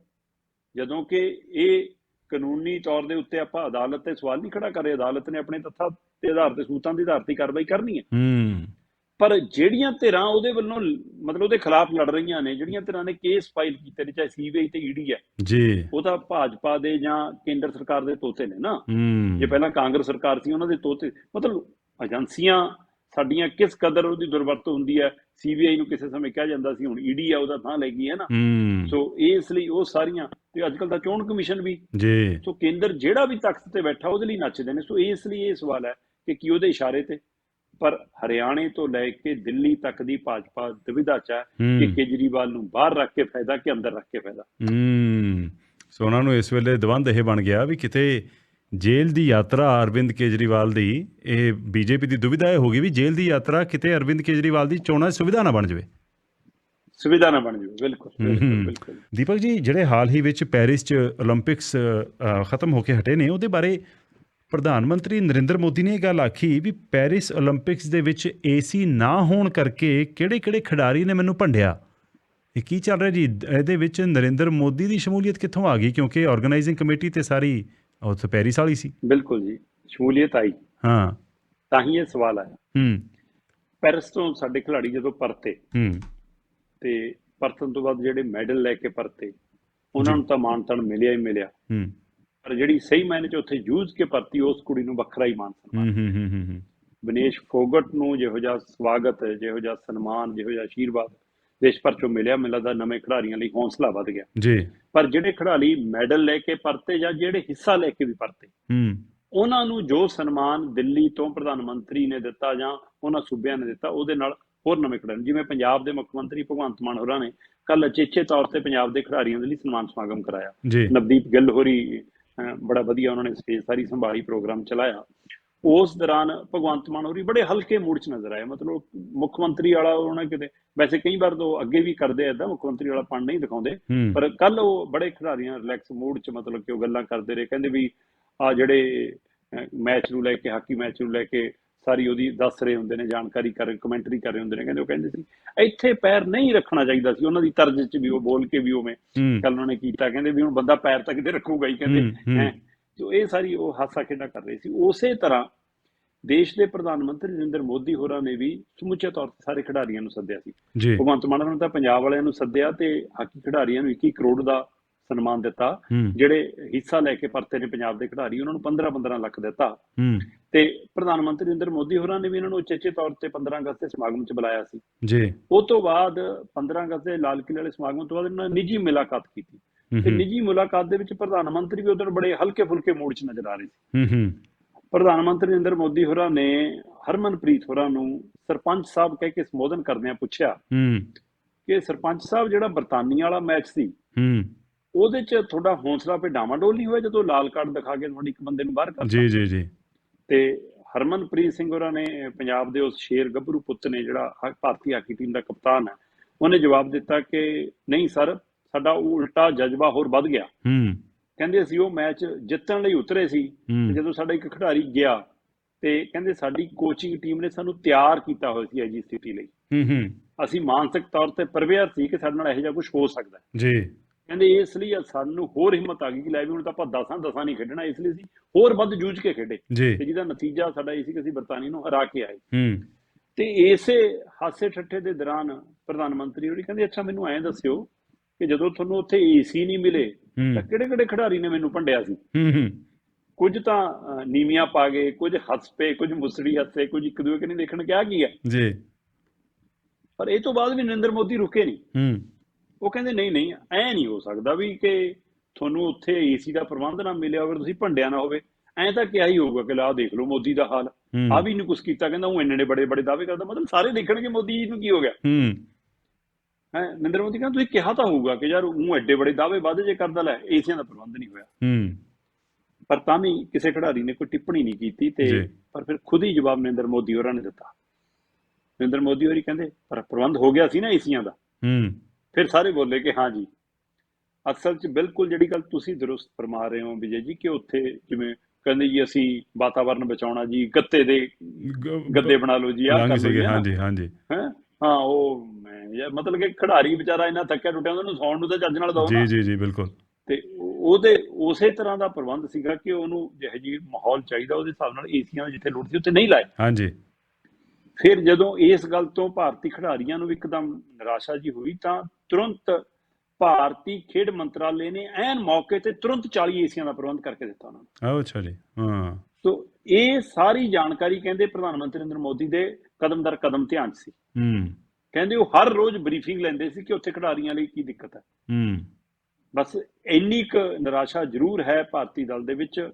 ਜਦੋਂ ਕਿ ਇਹ ਕਾਨੂੰਨੀ ਤੌਰ ਦੇ ਉੱਤੇ ਆਪਾਂ ਅਦਾਲਤ ਤੇ ਸਵਾਲ ਨਹੀਂ ਖੜਾ ਕਰ ਰਹੇ। ਅਦਾਲਤ ਨੇ ਆਪਣੇ ਤੱਥਾਂ ਦੇ ਆਧਾਰ ਤੇ ਸੂਤਾਂ ਦੇ ਆਧਾਰ ਤੇ ਕਾਰਵਾਈ ਕਰਨੀ ਹੈ।
ਹੂੰ।
ਪਰ ਜਿਹੜੀਆਂ ਧਿਰਾਂ ਉਹਦੇ ਵੱਲੋਂ ਮਤਲਬ ਉਹਦੇ ਖਿਲਾਫ ਲੜ ਰਹੀਆਂ ਨੇ ਜਿਹੜੀਆਂ ਧਿਰਾਂ ਨੇ ਕੇਸ ਫਾਈਲ ਕੀਤੇ ਨੇ ਚਾਹੇ ਸੀਬੀਆਈ ਤੇ ਈਡੀ ਹੈ
ਜੀ।
ਉਹ ਤਾਂ ਭਾਜਪਾ ਦੇ ਜਾਂ ਕੇਂਦਰ ਸਰਕਾਰ ਦੇ ਤੋਤੇ ਨੇ ਨਾ। ਜੇ ਪਹਿਲਾਂ ਕਾਂਗਰਸ ਸਰਕਾਰ ਸੀ ਉਹਨਾਂ ਦੇ ਤੋਤੇ ਮਤਲਬ ਏਜੰਸੀਆਂ ਸਾਡੀਆਂ ਕਿਸ ਕਦਰ ਉਹਦੀ ਦੁਰਵਰਤੋਂ ਹੁੰਦੀ ਹੈ? ਸੀਬੀਆਈ ਨੂੰ ਕਿਸੇ ਸਮੇਂ ਕਿਹਾ ਜਾਂਦਾ ਸੀ ਹੁਣ ਈਡੀ ਆ ਉਹਦਾ ਥਾਂ ਲੈ ਗਈ ਹੈ ਨਾ। ਸੋ ਇਸ ਲਈ ਉਹ ਸਾਰੀਆਂ ਤੇ ਅੱਜ ਕੱਲ ਤਾਂ ਚੋਣ ਕਮਿਸ਼ਨ ਵੀ।
ਜੀ।
ਸੋ ਕੇਂਦਰ ਜਿਹੜਾ ਵੀ ਤਖਤ ਤੇ ਬੈਠਾ ਉਹਦੇ ਲਈ ਨੱਚਦੇ ਨੇ। ਸੋ ਇਸ ਲਈ ਇਹ ਸਵਾਲ ਹੈ ਕਿ ਕੀ ਉਹਦੇ ਇਸ਼ਾਰੇ ਤੇ? ਪਰ ਹਰਿਆਣੇ ਤੋਂ ਲੈ ਕੇ ਦਿੱਲੀ ਤੱਕ ਦੀ ਭਾਜਪਾ ਦੁਵਿਧਾ ਚ ਹੈ ਕਿ ਕੇਜਰੀਵਾਲ ਨੂੰ ਬਾਹਰ ਰੱਖ ਕੇ ਫਾਇਦਾ ਕਿ ਅੰਦਰ ਰੱਖ ਕੇ ਫਾਇਦਾ?
ਹੂੰ। ਸੋ ਉਹਨਾਂ ਨੂੰ ਇਸ ਵੇਲੇ ਦਵੰਦ ਇਹ ਬਣ ਗਿਆ ਵੀ ਕਿਤੇ ਜੇਲ੍ਹ ਦੀ ਯਾਤਰਾ ਅਰਵਿੰਦ ਕੇਜਰੀਵਾਲ ਦੀ ਇਹ ਬੀਜੇਪੀ ਦੀ ਦੁਬਿਧਾ ਇਹ ਹੋ ਗਈ ਵੀ ਜੇਲ੍ਹ ਦੀ ਯਾਤਰਾ ਕਿਤੇ ਅਰਵਿੰਦ ਕੇਜਰੀਵਾਲ ਦੀ ਚੋਣਾਂ ਸੁਵਿਧਾ ਨਾ ਬਣ ਜਾਵੇ।
ਸੁਵਿਧਾ ਨਾ ਬਣ ਜਾਵੇ ਬਿਲਕੁਲ ਬਿਲਕੁਲ
ਦੀਪਕ ਜੀ ਜਿਹੜੇ ਹਾਲ ਹੀ ਵਿੱਚ ਪੈਰਿਸ 'ਚ 올림픽ਸ ਖਤਮ ਹੋ ਕੇ ਹਟੇ ਨੇ ਉਹਦੇ ਬਾਰੇ ਪ੍ਰਧਾਨ ਮੰਤਰੀ ਨਰਿੰਦਰ ਮੋਦੀ ਨੇ ਇਹ ਗੱਲ ਆਖੀ ਵੀ ਪੈਰਿਸ 올림픽ਸ ਦੇ ਵਿੱਚ ਏਸੀ ਨਾ ਹੋਣ ਕਰਕੇ ਕਿਹੜੇ-ਕਿਹੜੇ ਖਿਡਾਰੀ ਨੇ ਮੈਨੂੰ ਭੰਡਿਆ? ਇਹ ਕੀ ਚੱਲ ਰਿਹਾ ਜੀ? ਇਹਦੇ ਵਿੱਚ ਨਰਿੰਦਰ ਮੋਦੀ ਦੀ ਸ਼ਮੂਲੀਅਤ ਕਿੱਥੋਂ ਆ ਗਈ? ਕਿਉਂਕਿ ਆਰਗੇਨਾਈਜ਼ਿੰਗ ਕਮੇਟੀ ਤੇ ਸਾਰੀ ਉੱਥੇ ਪੈਰਿਸ ਵਾਲੀ ਸੀ?
ਬਿਲਕੁਲ ਜੀ ਸ਼ਮੂਲੀਅਤ ਆਈ।
ਹਾਂ।
ਤਾਂ ਹੀ ਇਹ ਸਵਾਲ ਆਇਆ।
ਹੂੰ।
ਪੈਰਿਸ ਤੋਂ ਸਾਡੇ ਖਿਡਾਰੀ ਜਦੋਂ ਪਰਤੇ
ਹੂੰ।
ਤੇ ਪਰਤਨ ਤੋਂ ਬਾਅਦ ਜਿਹੜੇ ਮੈਡਲ ਲੈ ਕੇ ਪਰਤੇ ਉਹਨਾਂ ਨੂੰ ਤਾਂ ਮਾਣ ਤਾਣ ਮਿਲਿਆ ਹੀ ਮਿਲਿਆ।
ਹੂੰ।
ਪਰ ਜਿਹੜੀ ਸਹੀ ਮਾਇਨੇ ਚ ਉੱਥੇ ਜੂਝ ਕੇ ਪਰਤੀ ਉਸ ਕੁੜੀ ਨੂੰ ਵੱਖਰਾ ਹੀ ਮਾਣ ਸਨਮਾਨ
ਹੂੰ ਹੂੰ ਹੂੰ ਹੂੰ।
ਵਿਨੇਸ਼ ਫੋਗਟ ਨੂੰ ਜਿਹੋ ਜਿਹਾ ਸਵਾਗਤ ਜਿਹੋ ਜਿਹਾ ਸਨਮਾਨ ਜਿਹੋ ਜਿਹਾ ਆਸ਼ੀਰਵਾਦ ਦੇਸ਼ ਭਰ ਚੋਂ ਮਿਲਿਆ ਮਿਲਦਾ ਦਾ ਨਵੇਂ ਖਿਡਾਰੀਆਂ ਲਈ ਹੌਸਲਾ ਵੱਧ ਗਿਆ।
ਜੀ।
ਪਰ ਜਿਹੜੇ ਖਿਡਾਰੀ ਮੈਡਲ ਲੈ ਕੇ ਪਰਤੇ ਜਾਂ ਜਿਹੜੇ ਹਿੱਸਾ ਲੈ ਕੇ ਵੀ ਪਰਤੇ
ਹੂੰ।
ਉਹਨਾਂ ਨੂੰ ਜੋ ਸਨਮਾਨ ਦਿੱਲੀ ਤੋਂ ਪ੍ਰਧਾਨ ਮੰਤਰੀ ਨੇ ਦਿੱਤਾ ਜਾਂ ਉਹਨਾਂ ਸੂਬਿਆਂ ਨੇ ਦਿੱਤਾ ਉਹਦੇ ਨਾਲ ਹੋਰ ਨਵੇਂ ਖਿਡਾਰੀ ਜਿਵੇਂ ਪੰਜਾਬ ਦੇ ਮੁੱਖ ਮੰਤਰੀ ਭਗਵੰਤ ਮਾਨ ਹੋਰਾਂ ਨੇ ਕੱਲ ਅਚੇਚੇ ਤੌਰ ਤੇ ਪੰਜਾਬ ਦੇ ਖਿਡਾਰੀਆਂ ਦੇ ਲਈ ਸਨਮਾਨ ਸਮਾਗਮ ਕਰਾਇਆ। ਨਵਦੀਪ ਗਿੱਲ ਹੋਰੀ ਬੜਾ ਵਧੀਆ ਉਹਨਾਂ ਨੇ ਸਟੇਜ ਸਾਰੀ ਸੰਭਾਲੀ ਪ੍ਰੋਗਰਾਮ ਚਲਾਇਆ। ਉਸ ਦੌਰਾਨ ਭਗਵੰਤ ਮਾਨ ਹੋਰੀ ਬੜੇ ਹਲਕੇ ਮੂਡ 'ਚ ਨਜ਼ਰ ਆਏ। ਮਤਲਬ ਮੁੱਖ ਮੰਤਰੀ ਵਾਲਾ ਉਹਨਾਂ ਕਿਤੇ ਵੈਸੇ ਕਈ ਵਾਰ ਤਾਂ ਅੱਗੇ ਵੀ ਕਰਦੇ ਐਦਾਂ ਮੁੱਖ ਮੰਤਰੀ ਵਾਲਾ ਪਣ ਨਹੀਂ ਦਿਖਾਉਂਦੇ। ਪਰ ਕੱਲ ਉਹ ਬੜੇ ਖਿਡਾਰੀਆਂ ਰਿਲੈਕਸ ਮੂਡ 'ਚ ਮਤਲਬ ਕਿ ਉਹ ਗੱਲਾਂ ਕਰਦੇ ਰਹੇ। ਕਹਿੰਦੇ ਵੀ ਆ ਜਿਹੜੇ ਮੈਚ ਨੂੰ ਲੈ ਕੇ ਹਾਕੀ ਮੈਚ ਨੂੰ ਲੈ ਕੇ ਸਾਰੀ ਉਹਦੀ ਦੱਸ ਰਹੇ ਹੁੰਦੇ ਨੇ ਜਾਣਕਾਰੀ ਕਰ ਕਮੈਂਟਰੀ ਕਰ ਰਹੇ ਹੁੰਦੇ ਨੇ। ਕਹਿੰਦੇ ਉਹ ਕਹਿੰਦੇ ਸੀ ਇੱਥੇ ਪੈਰ ਨਹੀਂ ਰੱਖਣਾ ਚਾਹੀਦਾ ਸੀ। ਉਹਨਾਂ ਦੀ ਤਰਜ਼ 'ਚ ਵੀ ਉਹ ਬੋਲ ਕੇ ਵੀ ਉਵੇਂ ਕੱਲ ਉਹਨਾਂ ਨੇ ਕੀਤਾ। ਕਹਿੰਦੇ ਵੀ ਹੁਣ ਬੰਦਾ ਪੈਰ ਤਾਂ ਕਿਤੇ ਰੱਖੂਗਾ ਹੀ। ਕਹਿੰਦੇ ਜੋ ਇਹ ਸਾਰੀ ਉਹ ਹਾਸਾ ਖੇਡਾ ਕਰ ਰਹੇ ਸੀ ਉਸੇ ਤਰ੍ਹਾਂ ਦੇਸ਼ ਦੇ ਪ੍ਰਧਾਨ ਮੰਤਰੀ ਨਰਿੰਦਰ ਮੋਦੀ ਹੋਰਾਂ ਨੇ ਵੀ ਸਮੁੱਚੇ ਤੌਰ ਤੇ ਸਾਰੇ ਖਿਡਾਰੀਆਂ ਨੂੰ ਸੱਦਿਆ ਸੀ। ਭਗਵੰਤ ਮਾਨ ਨੇ ਤਾਂ ਪੰਜਾਬ ਵਾਲਿਆਂ ਨੂੰ ਸੱਦਿਆ ਤੇ ਹਾਕੀ ਖਿਡਾਰੀਆਂ ਨੂੰ 21 ਕਰੋੜ ਦਾ ਸਨਮਾਨ ਦਿੱਤਾ। ਜਿਹੜੇ ਹਿੱਸਾ ਲੈ ਕੇ ਪਰਤੇ ਨੇ ਪੰਜਾਬ ਦੇ ਖਿਡਾਰੀ ਉਹਨਾਂ ਨੂੰ 15-15 ਲੱਖ ਦਿੱਤਾ। ਤੇ ਪ੍ਰਧਾਨ ਮੰਤਰੀ ਨਰਿੰਦਰ ਮੋਦੀ ਹੋਰਾਂ ਨੇ ਵੀ ਇਹਨਾਂ ਨੂੰ ਉਚੇਚੇ ਤੌਰ ਤੇ 15 ਅਗਸਤ ਦੇ ਸਮਾਗਮ 'ਚ ਬੁਲਾਇਆ ਸੀ।
ਜੀ।
ਉਹ ਤੋਂ ਬਾਅਦ 15 ਅਗਸਤ ਦੇ ਲਾਲ ਕਿਲ੍ਹੇ ਵਾਲੇ ਸਮਾਗਮ ਤੋਂ ਬਾਅਦ ਇਹਨਾਂ ਨੇ ਨਿੱਜੀ ਮੁਲਾਕਾਤ ਕੀਤੀ। ਤੇ ਨਿੱਜੀ ਮੁਲਾਕਾਤ ਦੇ ਵਿੱਚ ਪ੍ਰਧਾਨ ਮੰਤਰੀ ਵੀ ਉਧਰ ਬੜੇ ਹਲਕੇ ਫੁਲਕੇ ਮੂਡ 'ਚ ਨਜ਼ਰ ਆ ਰਹੇ ਸੀ।
ਹੂੰ ਹੂੰ।
ਪ੍ਰਧਾਨ ਮੰਤਰੀ ਨਰਿੰਦਰ ਮੋਦੀ ਹੋਰਾਂ ਨੇ ਹਰਮਨਪ੍ਰੀਤ ਹੋਰਾਂ ਨੂੰ ਸਰਪੰਚ ਸਾਹਿਬ ਕਹਿ ਕੇ ਸੰਬੋਧਨ ਕਰਦਿਆਂ ਪੁੱਛਿਆ
ਹੂੰ।
ਕਿ ਸਰਪੰਚ ਸਾਹਿਬ ਜਿਹੜਾ ਬਰਤਾਨੀਆ ਵਾਲਾ ਮੈਚ ਸੀ
ਹੂੰ।
ਉਹਦੇ 'ਚ ਤੁਹਾਡਾ ਹੌਸਲਾ ਤੇ ਡਾਮਾਡੋਲ ਨਹੀਂ ਹੋਇਆ ਜਦੋਂ ਲਾਲ ਕਾਰਡ ਦਿਖਾ ਕੇ ਤੁਹਾਡੀ ਇੱਕ ਬੰਦੇ ਨੂੰ ਬਾਹਰ ਕਰਤਾ
ਜੀ ਜੀ ਜੀ।
ਤੇ ਹਰਮਨਪ੍ਰੀਤ ਸਿੰਘ ਹੋਰਾਂ ਨੇ ਪੰਜਾਬ ਦੇ ਉਸ ਸ਼ੇਰ ਗੱਭਰੂ ਪੁੱਤ ਨੇ ਜਿਹੜਾ ਭਾਰਤੀ ਹਾਕੀ ਟੀਮ ਦਾ ਕਪਤਾਨ ਹੈ ਉਹਨੇ ਜਵਾਬ ਦਿੱਤਾ ਕਿ ਨਹੀਂ ਸਰ ਸਾਡਾ ਉਹ ਉਲਟਾ ਜਜ਼ਬਾ ਹੋਰ ਵੱਧ ਗਿਆ।
ਹੂੰ।
ਕਹਿੰਦੇ ਅਸੀਂ ਉਹ ਮੈਚ ਜਿੱਤਣ ਲਈ ਉਤਰੇ ਸੀ ਤੇ ਜਦੋਂ ਸਾਡਾ ਇੱਕ ਖਿਡਾਰੀ ਗਿਆ ਤੇ ਕਹਿੰਦੇ ਸਾਡੀ ਕੋਚਿੰਗ ਟੀਮ ਨੇ ਸਾਨੂੰ ਤਿਆਰ ਕੀਤਾ ਹੋਇਆ ਸੀ ਅਜੀ ਸਥਿਤੀ ਲਈ।
ਹੂੰ ਹੂੰ।
ਅਸੀਂ ਮਾਨਸਿਕ ਤੌਰ ਤੇ ਪ੍ਰਵੇਅਰ ਸੀ ਕਿ ਸਾਡੇ ਨਾਲ ਇਹੋ ਜਿਹਾ ਕੁਝ ਹੋ ਸਕਦਾ।
ਜੀ।
ਕਹਿੰਦੇ ਇਸ ਲਈ ਸਾਨੂੰ ਹੋਰ ਹਿੰਮਤ ਆ ਗਈ ਕਿ ਲੈ ਵੀ ਹੁਣ ਤਾਂ ਆਪਾਂ ਦਸਾਂ ਦਸਾਂ ਨਹੀਂ ਖੇਡਣਾ ਇਸ ਲਈ ਅਸੀਂ ਹੋਰ ਵੱਧ ਜੂਝ ਕੇ ਖੇਡੇ। ਤੇ ਜਿਹਦਾ ਨਤੀਜਾ ਸਾਡਾ ਇਹ ਸੀ ਕਿ ਅਸੀਂ ਬਰਤਾਨੀ ਨੂੰ ਹਰਾ ਕੇ ਆਏ।
ਹੂੰ।
ਤੇ ਇਸੇ ਹਾਸੇ ਠੱਠੇ ਦੇ ਦੌਰਾਨ ਪ੍ਰਧਾਨ ਮੰਤਰੀ ਹੋਰੀ ਕਹਿੰਦੇ ਅੱਛਾ ਮੈਨੂੰ ਐਂ ਦੱਸਿਓ ਕਿ ਜਦੋਂ ਤੁਹਾਨੂੰ ਉੱਥੇ ਏਸੀ ਨਹੀਂ ਮਿਲੇ ਤਾਂ ਕਿਹੜੇ ਕਿਹੜੇ ਖਿਡਾਰੀ ਨੇ ਮੈਨੂੰ ਭੰਡਿਆ ਸੀ? ਕੁਝ ਤਾਂ ਨੀਵੀਆਂ ਪਾ ਗਏ ਕੁਝ ਹੱਸ ਪਏ ਕੁਝ ਮੁਸੜੀ ਹੱਸੇ ਕੁਝ ਇੱਕ ਦੂਏ ਕਨੀ ਦੇਖਣ ਕਿਹਾ ਕੀ ਹੈ
ਜੀ।
ਪਰ ਇਹ ਤੋਂ ਬਾਅਦ ਵੀ ਨਰਿੰਦਰ ਮੋਦੀ ਰੁਕੇ ਨਹੀਂ।
ਹੂੰ।
ਉਹ ਕਹਿੰਦੇ ਨਹੀਂ ਨਹੀਂ ਐ ਨਹੀਂ ਹੋ ਸਕਦਾ ਵੀ ਕਿ ਤੁਹਾਨੂੰ ਉੱਥੇ ਏਸੀ ਦਾ ਪ੍ਰਬੰਧ ਨਾ ਮਿਲਿਆ ਹੋਵੇ ਤੁਸੀਂ ਭੰਡਿਆ ਨਾ ਹੋਵੇ। ਐਂ ਤਾਂ ਕਿਹਾ ਹੀ ਹੋਊਗਾ ਕਿ ਲਾ ਦੇਖ ਲਓ ਮੋਦੀ ਦਾ ਹਾਲ। ਆ ਵੀ ਨਹੀਂ ਕੁਝ ਕੀਤਾ ਕਹਿੰਦਾ ਉਹ ਇੰਨੇ ਨੇ ਬੜੇ ਬੜੇ ਦਾਅਵੇ ਕਰਦਾ। ਮਤਲਬ ਸਾਰੇ ਦੇਖਣਗੇ ਮੋਦੀ ਜੀ ਨੂੰ ਕੀ ਹੋ ਗਿਆ।
ਹੂੰ।
ਹੈ ਨਰਿੰਦਰ ਮੋਦੀ ਕਹਿੰਦਾ ਤੁਸੀਂ ਕਿਹਾ ਤਾਂ ਹੋਊਗਾ ਕਿ ਯਾਰ ਉਹ ਐਡੇ ਬੜੇ ਦਾਅਵੇ ਵਾਦੇ ਜੇ ਕਰਦਾ ਲੈ ਏਸੀਆਂ ਦਾ ਪ੍ਰਬੰਧ ਨਹੀਂ ਹੋਇਆ।
ਹੂੰ।
ਪਰ ਤਾਂ ਵੀ ਕਿਸੇ ਖਿਡਾਰੀ ਨੇ ਕੋਈ ਟਿੱਪਣੀ ਨਹੀਂ ਕੀਤੀ ਤੇ। ਪਰ ਫਿਰ ਖੁਦ ਹੀ ਜਵਾਬ ਨਰਿੰਦਰ ਮੋਦੀ ਹੋਰਾਂ ਨੇ ਦਿੱਤਾ। ਨਰਿੰਦਰ ਮੋਦੀ ਹੋਰੀ ਕਹਿੰਦੇ ਪਰ ਪ੍ਰਬੰਧ ਹੋ ਗਿਆ ਸੀ ਨਾ ਏਸੀਆਂ ਦਾ?
ਹੂੰ।
ਫਿਰ ਸਾਰੇ ਬੋਲੇ ਕਿ ਹਾਂ ਜੀ। ਅਸਲ 'ਚ ਬਿਲਕੁਲ ਜਿਹੜੀ ਗੱਲ ਤੁਸੀਂ ਦਰੁਸਤ ਫਰਮਾ ਰਹੇ ਹੋ ਵਿਜੇ ਜੀ ਕਿ ਉੱਥੇ ਜਿਵੇਂ ਕਹਿੰਦੇ ਜੀ ਅਸੀਂ ਵਾਤਾਵਰਨ ਬਚਾਉਣਾ ਜੀ ਗੱਤੇ ਦੇ ਗੱਦੇ ਬਣਾ ਲਓ ਜੀ
ਲੰਘ
ਕਰ ਲਓ
ਹਾਂਜੀ ਹਾਂਜੀ।
ਹੈਂ? ਹਾਂ ਉਹ ਯਾਰ ਮਤਲਬ ਕਿ ਖਿਡਾਰੀ ਵਿਚਾਰਾ ਇੰਨਾ ਥੱਕਿਆ ਟੁੱਟਿਆ ਉਹਨੂੰ ਸੌਣ ਨੂੰ ਤਾਂ ਚੱਜ ਨਾਲ ਦੋ
ਜੀ ਜੀ ਜੀ ਬਿਲਕੁਲ।
ਤੇ ਉਹਦੇ ਉਸੇ ਤਰ੍ਹਾਂ ਦਾ ਪ੍ਰਬੰਧ ਸੀਗਾ ਕਿ ਉਹਨੂੰ ਜਿਹੋ ਜਿਹੀ ਮਾਹੌਲ ਚਾਹੀਦਾ ਉਹਦੇ ਹਿਸਾਬ ਨਾਲ ਏਸੀਆਂ ਜਿੱਥੇ ਲੋੜ ਸੀ ਉੱਥੇ ਨਹੀਂ ਲਾਏ।
ਹਾਂਜੀ।
ਫਿਰ ਜਦੋਂ ਇਸ ਗੱਲ ਤੋਂ ਭਾਰਤੀ ਖਿਡਾਰੀਆਂ ਨੂੰ ਇੱਕਦਮ ਨਿਰਾਸ਼ਾ ਜੀ ਹੋਈ ਤਾਂ ਤੁਰੰਤ ਭਾਰਤੀ ਖੇਡ ਮੰਤਰਾਲੇ ਨੇ ਐਨ ਮੌਕੇ ਤੇ ਤੁਰੰਤ 40 ਏਸੀਆਂ ਦਾ ਪ੍ਰਬੰਧ ਕਰਕੇ ਦਿੱਤਾ ਉਹਨਾਂ ਨੂੰ।
ਅੱਛਾ ਜੀ ਹਾਂ।
ਸੋ ਇਹ ਸਾਰੀ ਜਾਣਕਾਰੀ ਕਹਿੰਦੇ ਪ੍ਰਧਾਨ ਮੰਤਰੀ ਨਰਿੰਦਰ ਮੋਦੀ ਦੇ ਕਦਮ ਦਰ ਕਦਮ ਧਿਆਨ 'ਚ ਸੀ।
ਹੂੰ।
ਕਹਿੰਦੇ ਉਹ ਹਰ ਰੋਜ਼ ਬਰੀਫਿੰਗ ਲੈਂਦੇ ਸੀ ਕਿ ਉੱਥੇ ਖਿਡਾਰੀਆਂ ਲਈ ਕੀ ਦਿੱਕਤ ਹੈ।
ਹੂੰ।
ਬਸ ਇੰਨੀ ਕੁ ਨਿਰਾਸ਼ਾ ਜ਼ਰੂਰ ਹੈ ਭਾਰਤੀ ਦਲ ਦੇ ਵਿੱਚ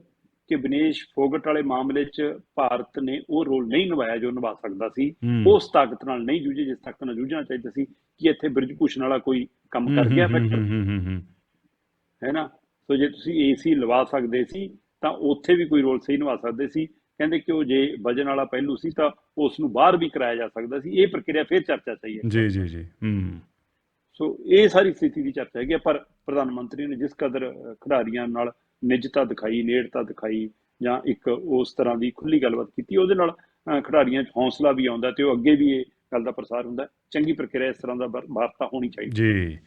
ਕਿ ਵਿਨੇਸ਼ ਫੋਗਟ ਵਾਲੇ ਮਾਮਲੇ 'ਚ ਭਾਰਤ ਨੇ ਉਹ ਰੋਲ ਨਹੀਂ ਨਿਭਾਇਆ ਜੋ ਨਿਭਾ ਸਕਦਾ ਸੀ। ਉਸ ਤਾਕਤ ਨਾਲ ਨਹੀਂ ਜੂਝੇ ਜਿਸ ਤਾਕਤ ਨਾਲ ਜੂਝਣਾ ਚਾਹੀਦਾ ਸੀ ਕਿ ਇੱਥੇ ਬ੍ਰਿਜ ਭੂਸ਼ਣ ਵਾਲਾ ਕੋਈ ਕੰਮ ਕਰ ਗਿਆ
ਹੂੰ,
ਫੈਕਟਰ
ਹੂੰ, ਹੂੰ, ਹੂੰ, ਹੂੰ।
ਹੈ ਨਾ? ਸੋ ਜੇ ਤੁਸੀਂ ਏਸੀ ਲਵਾ ਸਕਦੇ ਸੀ ਤਾਂ ਉੱਥੇ ਵੀ ਕੋਈ ਰੋਲ ਸਹੀ ਨਿਭਾ ਸਕਦੇ ਸੀ। ਕਹਿੰਦੇ ਕਿ ਉਹ ਜੇ ਵਜਨ ਵਾਲਾ ਪਹਿਲੂ ਸੀ ਤਾਂ ਉਸ ਨੂੰ ਬਾਹਰ ਵੀ ਕਰਾਇਆ ਜਾ ਸਕਦਾ ਸੀ। ਇਹ ਪ੍ਰਕਿਰਿਆ ਫਿਰ ਚਰਚਾ ਚਾਹੀਏ
ਜੀ ਜੀ ਜੀ। ਹੂੰ।
ਸੋ ਇਹ ਸਾਰੀ ਸਥਿਤੀ ਦੀ ਚਰਚਾ ਹੈਗੀ ਪਰ ਪ੍ਰਧਾਨ ਮੰਤਰੀ ਨੇ ਜਿਸ ਕਦਰ ਖਿਡਾਰੀਆਂ ਨਾਲ ਨਿੱਜਤਾ ਦਿਖਾਈ ਨੇੜਤਾ ਦਿਖਾਈ ਜਾਂ ਇੱਕ ਉਸ ਤਰ੍ਹਾਂ ਦੀ ਖੁੱਲੀ ਗੱਲਬਾਤ ਕੀਤੀ ਉਹਦੇ ਨਾਲ ਖਿਡਾਰੀਆਂ 'ਚ ਹੌਸਲਾ ਵੀ ਆਉਂਦਾ ਤੇ ਉਹ ਅੱਗੇ ਵੀ ਇਹ ਗੱਲ ਦਾ ਪ੍ਰਸਾਰ ਹੁੰਦਾ। ਚੰਗੀ ਪ੍ਰਕਿਰਿਆ ਇਸ ਤਰ੍ਹਾਂ ਦਾ ਵਰ- ਵਾਰਤਾ ਹੋਣੀ ਚਾਹੀਦੀ
ਜੀ।